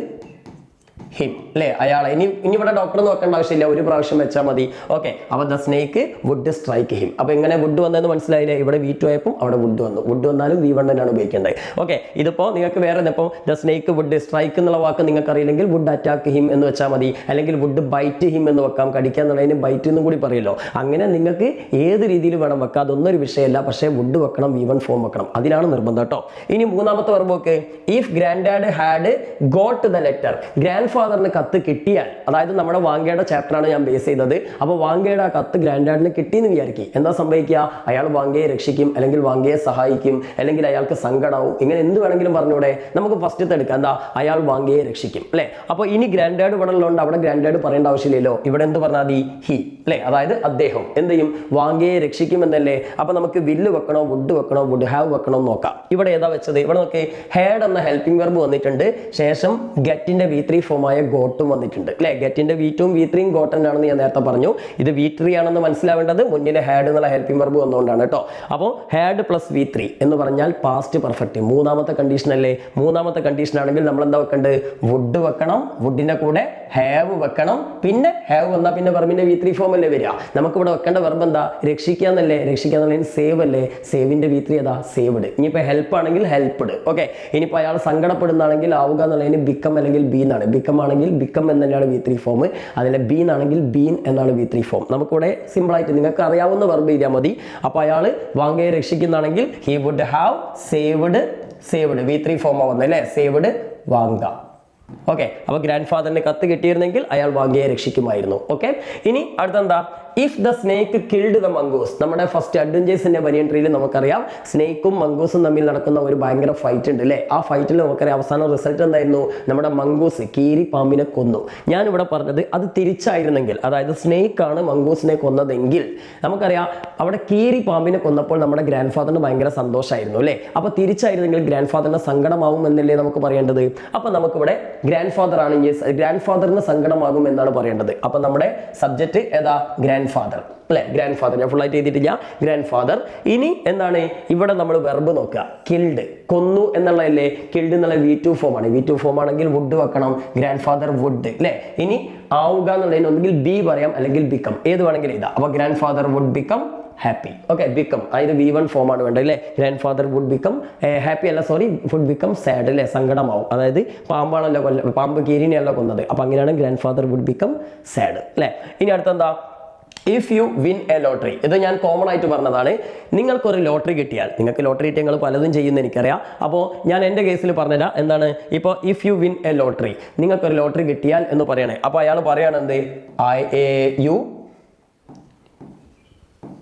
ഹിം അല്ലേ അയാളെ. ഇനി ഇനി ഇവിടെ ഡോക്ടർ നോക്കേണ്ട ആവശ്യമില്ല. ഒരു പ്രാവശ്യം വെച്ചാൽ മതി. ഓക്കെ അപ്പോൾ the snake would strike him അപ്പോൾ എങ്ങനെ വുഡ് വന്നതെന്ന് മനസ്സിലായില്ലേ? ഇവിടെ വി ടു ആയപ്പോൾ അവിടെ വുഡ് വന്നു. വുഡ് വന്നാലും വി വൺ തന്നെയാണ് ഉപയോഗിക്കേണ്ടത്. ഓക്കെ ഇതിപ്പോൾ നിങ്ങൾക്ക് വേറെ ഇപ്പോൾ ദ സ്നേക്ക് വുഡ് സ്ട്രൈക്ക് എന്നുള്ള വാക്ക് നിങ്ങൾക്ക് അറിയില്ലെങ്കിൽ വുഡ് അറ്റാക്ക് ഹിം എന്ന് വെച്ചാൽ മതി. അല്ലെങ്കിൽ വുഡ് ബൈറ്റ് ഹിം എന്ന് വെക്കാം. കടിക്കുക എന്നുള്ളതിന് ബൈറ്റ് എന്നും കൂടി പറയുമല്ലോ. അങ്ങനെ നിങ്ങൾക്ക് ഏത് രീതിയിൽ വേണം വെക്കാം? അതൊന്നും ഒരു വിഷയമല്ല. പക്ഷേ വുഡ് വെക്കണം വി വൺ ഫോം വെക്കണം. അതിലാണ് നിർബന്ധം കേട്ടോ ഇനി മൂന്നാമത്തെ വർബോക്ക് if grand had got the letter grand ഫാദറിന് കത്ത് കിട്ടിയാൽ അതായത് നമ്മുടെ വാങ്കയുടെ ചാപ്റ്ററാണ് ഞാൻ ബേസ് ചെയ്തത് അപ്പോൾ വാങ്കയുടെ ആ കത്ത് ഗ്രാൻഡ് ഡാഡിന് കിട്ടിയെന്ന് വിചാരിക്കും. എന്താ സംഭവിക്കുക? അയാൾ വാങ്കയെ രക്ഷിക്കും അല്ലെങ്കിൽ വാങ്കയെ സഹായിക്കും അല്ലെങ്കിൽ അയാൾക്ക് സങ്കടമാവും ഇങ്ങനെ എന്ത് വേണമെങ്കിലും പറഞ്ഞൂടെ? നമുക്ക് ഫസ്റ്റ് എടുക്കാം. എന്താ? അയാൾ വാങ്കയെ രക്ഷിക്കും അല്ലേ? അപ്പോൾ ഇനി ഗ്രാൻഡ് ഡാഡ് ഇവിടെ ഉള്ളതുകൊണ്ട് അവിടെ ഗ്രാൻഡ് ഡാഡ് പറയേണ്ട ആവശ്യമില്ലല്ലോ. ഇവിടെ എന്ത് പറഞ്ഞാൽ മതി? ഹി അല്ലേ? അതായത് അദ്ദേഹം. എന്ത് ചെയ്യും? വാങ്കയെ രക്ഷിക്കുമെന്നല്ലേ? അപ്പോൾ നമുക്ക് വില്ല് വെക്കണോ? വുഡ് വെക്കണോ? വുഡ് ഹാവ് വെക്കണോ നോക്കാം. ഇവിടെ ഏതാ വെച്ചത്? ഇവിടെ നോക്കി. ഹാഡ് എന്ന ഹെൽപ്പിംഗ് വെർബ് വന്നിട്ടുണ്ട്. ശേഷം ഗെറ്റിന്റെ വി ത്രീ ഫോമായ ഗോട്ടും വന്നിട്ടുണ്ട്. അല്ലെ ഗെറ്റിന്റെ വി ടും വി ത്രീയും ആണെന്ന് ഞാൻ നേരത്തെ പറഞ്ഞു. ഇത് വി ത്രീ ആണെന്ന് മനസ്സിലാവേണ്ടത് മുന്നിലെ ഹാഡ് എന്നുള്ള ഹെൽപ്പിംഗ് വർബ് വന്നുകൊണ്ടാണ് കേട്ടോ. അപ്പോൾ ഹാഡ് പ്ലസ് വി ത്രീ എന്ന് പറഞ്ഞാൽ പാസ്റ്റ് പെർഫെക്റ്റ് മൂന്നാമത്തെ കണ്ടീഷൻ അല്ലേ? മൂന്നാമത്തെ കണ്ടീഷൻ ആണെങ്കിൽ നമ്മൾ എന്താ വെക്കേണ്ടത് വുഡ് വെക്കണം വുഡിന്റെ കൂടെ ഹാവ് വെക്കണം. പിന്നെ ഹാവ് വന്നാൽ പിന്നെ വെർബിന്റെ വി ത്രീ ഫോം അല്ലേ വരിക? നമുക്ക് ഇവിടെ വെക്കേണ്ട വെർബ് എന്താ? രക്ഷിക്കുക എന്നല്ലേ? രക്ഷിക്കുക എന്നുള്ളതിന് സേവ് അല്ലേ? സേവിന്റെ വി ത്രീ ഏതാ? സേവ്ഡ് ഇനിയിപ്പോൾ ഹെൽപ്പ് ആണെങ്കിൽ ഹെൽപ്ഡ് ഓക്കെ ഇനിയിപ്പോൾ അയാൾ സങ്കടപ്പെടുന്നതാണെങ്കിൽ ആവുക എന്നുള്ളതിന് ബിക്കം അല്ലെങ്കിൽ ബി എന്നാണ്. ബിക്കം ആണെങ്കിൽ ബിക്കം എന്ന് തന്നെയാണ് വി ത്രീ ഫോം അതിലെ ബീൻ ആണെങ്കിൽ ബീൻ എന്നാണ് വി ത്രീ ഫോം നമുക്കിവിടെ സിമ്പിൾ ആയിട്ട് നിങ്ങൾക്ക് അറിയാവുന്ന വെർബ് ചെയ്താൽ മതി. അപ്പോൾ അയാൾ വാങ്കയെ രക്ഷിക്കുന്നതാണെങ്കിൽ he would have saved saved V three form ആവുന്നത് അല്ലേ സേവ്ഡ് വാങ്ക. ഓക്കെ അപ്പോൾ ഗ്രാൻഡ് ഫാദറിന് കത്ത് കിട്ടിയിരുന്നെങ്കിൽ അയാൾ വാങ്ങിയെ രക്ഷിക്കുമായിരുന്നു. ഓക്കെ ഇനി അടുത്തെന്താ? If the snake killed the mongoose നമ്മുടെ ഫസ്റ്റ് അഡ്വഞ്ചേഴ്സിന്റെ വലിയ ട്രീയിൽ നമുക്കറിയാം സ്നേക്കും മംഗൂസും തമ്മിൽ നടക്കുന്ന ഒരു ഭയങ്കര ഫൈറ്റ് ഉണ്ട് അല്ലേ? ആ ഫൈറ്റിൽ നമുക്കറിയാം അവസാന റിസൾട്ട് എന്തായിരുന്നു? നമ്മുടെ മംഗൂസ് കീരി പാമ്പിനെ കൊന്നു. ഞാൻ ഇവിടെ പറഞ്ഞത് അത് തിരിച്ചായിരുന്നെങ്കിൽ അതായത് സ്നേക്കാണ് മംഗൂസിനെ കൊന്നതെങ്കിൽ നമുക്കറിയാം അവിടെ കീരി പാമ്പിനെ കൊന്നപ്പോൾ നമ്മുടെ ഗ്രാൻഡ് ഫാദറിന് ഭയങ്കര സന്തോഷമായിരുന്നു അല്ലേ? അപ്പോൾ തിരിച്ചായിരുന്നെങ്കിൽ ഗ്രാൻഡ് ഫാദറിന് സങ്കടമാവും എന്നല്ലേ നമുക്ക് പറയേണ്ടത്? അപ്പോൾ നമുക്കിവിടെ ഗ്രാൻഡ് ഫാദർ ആണെങ്കിൽ ഗ്രാൻഡ് ഫാദറിന് സങ്കടമാകും എന്നാണ് പറയേണ്ടത്. അപ്പോൾ നമ്മുടെ സബ്ജക്റ്റ് ഏതാ? ഗ്രാൻഡ് ഫാദർ അല്ലെ? ഗ്രാൻഡ് ഫാദർ ഞാൻ ഫുള്ളായിട്ട് ചെയ്തിട്ടില്ല ഗ്രാൻഡ് ഫാദർ ഇനി എന്താണ്? ഇവിടെ നമ്മൾ വെർബ് നോക്കുക. കിൽഡ് കൊന്നു എന്നുള്ളതല്ലേ? കിൽഡ് എന്നുള്ള വി ടു ഫോം ആണ്. വി ടു ഫോം ആണെങ്കിൽ വുഡ് വെക്കണം. ഗ്രാൻഡ് ഫാദർ വുഡ് അല്ലെ? ഇനി ആവുക എന്നുള്ളതിന് ഒന്നുകിൽ ബി പറയാം അല്ലെങ്കിൽ ബിക്കം ഏത് വേണമെങ്കിലും ഇതാ അപ്പൊ grandfather would become happy okay become അതായത് വി വൺ ഫോം ആണ് വേണ്ടത് അല്ലേ? Grand father would become happy അല്ല സോറി വുഡ് ബിക്കം സാഡ് അല്ലേ? സങ്കടമാവും. അതായത് പാമ്പാണല്ലോ കൊല്ല പാമ്പ് കീരിനെയല്ലോ കൊന്നത്. അപ്പൊ അങ്ങനെയാണ് grand father would become sad അല്ലേ? ഇനി അടുത്തെന്താ? If you win a lottery ഇത് ഞാൻ കോമൺ ആയിട്ട് പറഞ്ഞതാണ്. നിങ്ങൾക്കൊരു ലോട്ടറി കിട്ടിയാൽ നിങ്ങൾക്ക് ലോട്ടറി കിട്ടിയ നിങ്ങൾ പലതും ചെയ്യുന്ന എനിക്കറിയാം. അപ്പോൾ ഞാൻ എന്റെ കേസിൽ പറഞ്ഞുതരാം എന്താണ്? ഇപ്പോൾ if you win a lottery നിങ്ങൾക്കൊരു ലോട്ടറി കിട്ടിയാൽ എന്ന് പറയണേ. അപ്പോൾ അയാൾ എന്ത്? ഐ എ യു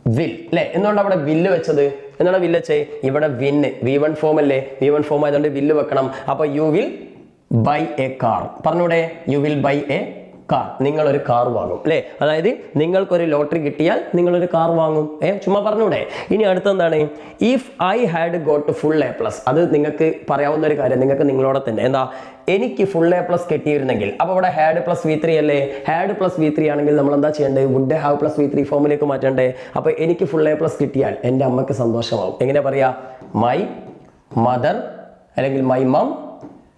വിൽ അല്ലേ എന്തുകൊണ്ട് അവിടെ വില്ല് വെച്ചത്? എന്താണ് വില്ല് വെച്ചേ? ഇവിടെ വിന്ന് വി വൺ ഫോം അല്ലേ? വി വൺ ഫോം ആയതുകൊണ്ട് വില്ല് വെക്കണം. അപ്പോൾ you will buy a car പറഞ്ഞൂടെ? You will buy a car നിങ്ങളൊരു കാർ വാങ്ങും അല്ലേ? അതായത് നിങ്ങൾക്കൊരു ലോട്ടറി കിട്ടിയാൽ നിങ്ങളൊരു കാർ വാങ്ങും. ഏ ചുമ്മാ പറഞ്ഞൂടെ? ഇനി അടുത്തെന്താണ്? If I had got full A plus അത് നിങ്ങൾക്ക് പറയാവുന്ന ഒരു കാര്യം നിങ്ങൾക്ക് നിങ്ങളോടെ തന്നെ. എന്താ? എനിക്ക് ഫുൾ എ പ്ലസ് കിട്ടിയിരുന്നെങ്കിൽ. അപ്പോൾ അവിടെ ഹാഡ് പ്ലസ് വി ത്രീ അല്ലേ? ഹാഡ് പ്ലസ് വി ത്രീ ആണെങ്കിൽ നമ്മൾ എന്താ ചെയ്യേണ്ടത് would have plus V three ഫോമിലേക്ക് മാറ്റണ്ടേ? അപ്പോൾ എനിക്ക് ഫുൾ എ പ്ലസ് കിട്ടിയാൽ എന്റെ അമ്മയ്ക്ക് സന്തോഷമാവും. എങ്ങനെ പറയാ? മൈ മദർ അല്ലെങ്കിൽ മൈ മം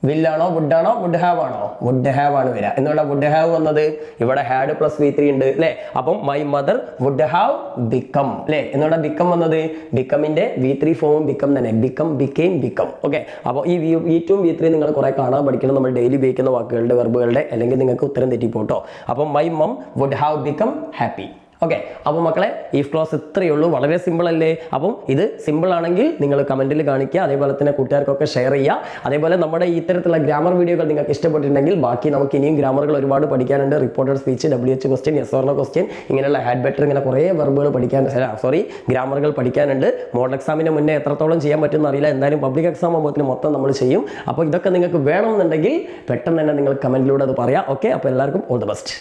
വില്ലാണോ വുഡാണോ വുഡ് ഹാവ് ആണോ? വുഡ് ഹാവ് ആണ് വരിക. എന്നുള്ള വുഡ് ഹാവ് വന്നത്? ഇവിടെ ഹാഡ് പ്ലസ് വി ത്രീ ഉണ്ട് അല്ലേ? അപ്പം my mother would have become അല്ലേ? എന്നുള്ള ബിക്കം വന്നത്? ബിക്കമിന്റെ വി ത്രീ ഫോമും ബിക്കം തന്നെ. ബിക്കം ബിക്കെയിം ബിക്കം ഓക്കെ അപ്പോൾ ഈ വി വി വി ത്രീ നിങ്ങൾ കുറെ കാണാൻ പഠിക്കണം. നമ്മൾ ഡെയിലി ഉപയോഗിക്കുന്ന വാക്കുകളുടെ വെർബുകളുടെ അല്ലെങ്കിൽ നിങ്ങൾക്ക് ഉത്തരം തെറ്റിപ്പോട്ടോ. അപ്പം my mum would have become happy okay അപ്പോൾ മക്കളെ ഈഫ് ക്ലോസ് ഇത്രയേ ഉള്ളൂ. വളരെ സിമ്പിൾ അല്ലേ? അപ്പം ഇത് സിമ്പിൾ ആണെങ്കിൽ നിങ്ങൾ കമന്റിൽ കാണിക്കുക. അതേപോലെ തന്നെ കൂട്ടുകാർക്കൊക്കെ ഷെയർ ചെയ്യുക. അതേപോലെ നമ്മുടെ ഇത്തരത്തിലുള്ള ഗ്രാമർ വീഡിയോകൾ നിങ്ങൾക്ക് ഇഷ്ടപ്പെട്ടിട്ടുണ്ടെങ്കിൽ ബാക്കി നമുക്ക് ഇനിയും ഗ്രാമറുകൾ ഒരുപാട് പഠിക്കാനുണ്ട്. Reported speech W H question S or no question ഇങ്ങനെയുള്ള ഹാഡ് ബെറ്റർ ഇങ്ങനെ കുറേ വെർബുകൾ പഠിക്കാൻ സോറി ഗ്രാമറുകൾ പഠിക്കാനുണ്ട്. മോഡൽ എക്സാമിന് മുന്നേ എത്രത്തോളം ചെയ്യാൻ പറ്റുമെന്ന് അറിയില്ല. എന്തായാലും പബ്ലിക് എക്സാം ആകുമ്പോഴത്തിന് മൊത്തം നമ്മൾ ചെയ്യും. അപ്പോൾ ഇതൊക്കെ നിങ്ങൾക്ക് വേണമെന്നുണ്ടെങ്കിൽ പെട്ടെന്ന് തന്നെ നിങ്ങൾ കമന്റിലൂടെ അത് പറയാം. ഓക്കെ അപ്പോൾ എല്ലാവർക്കും ഓൾ ദ ബെസ്റ്റ്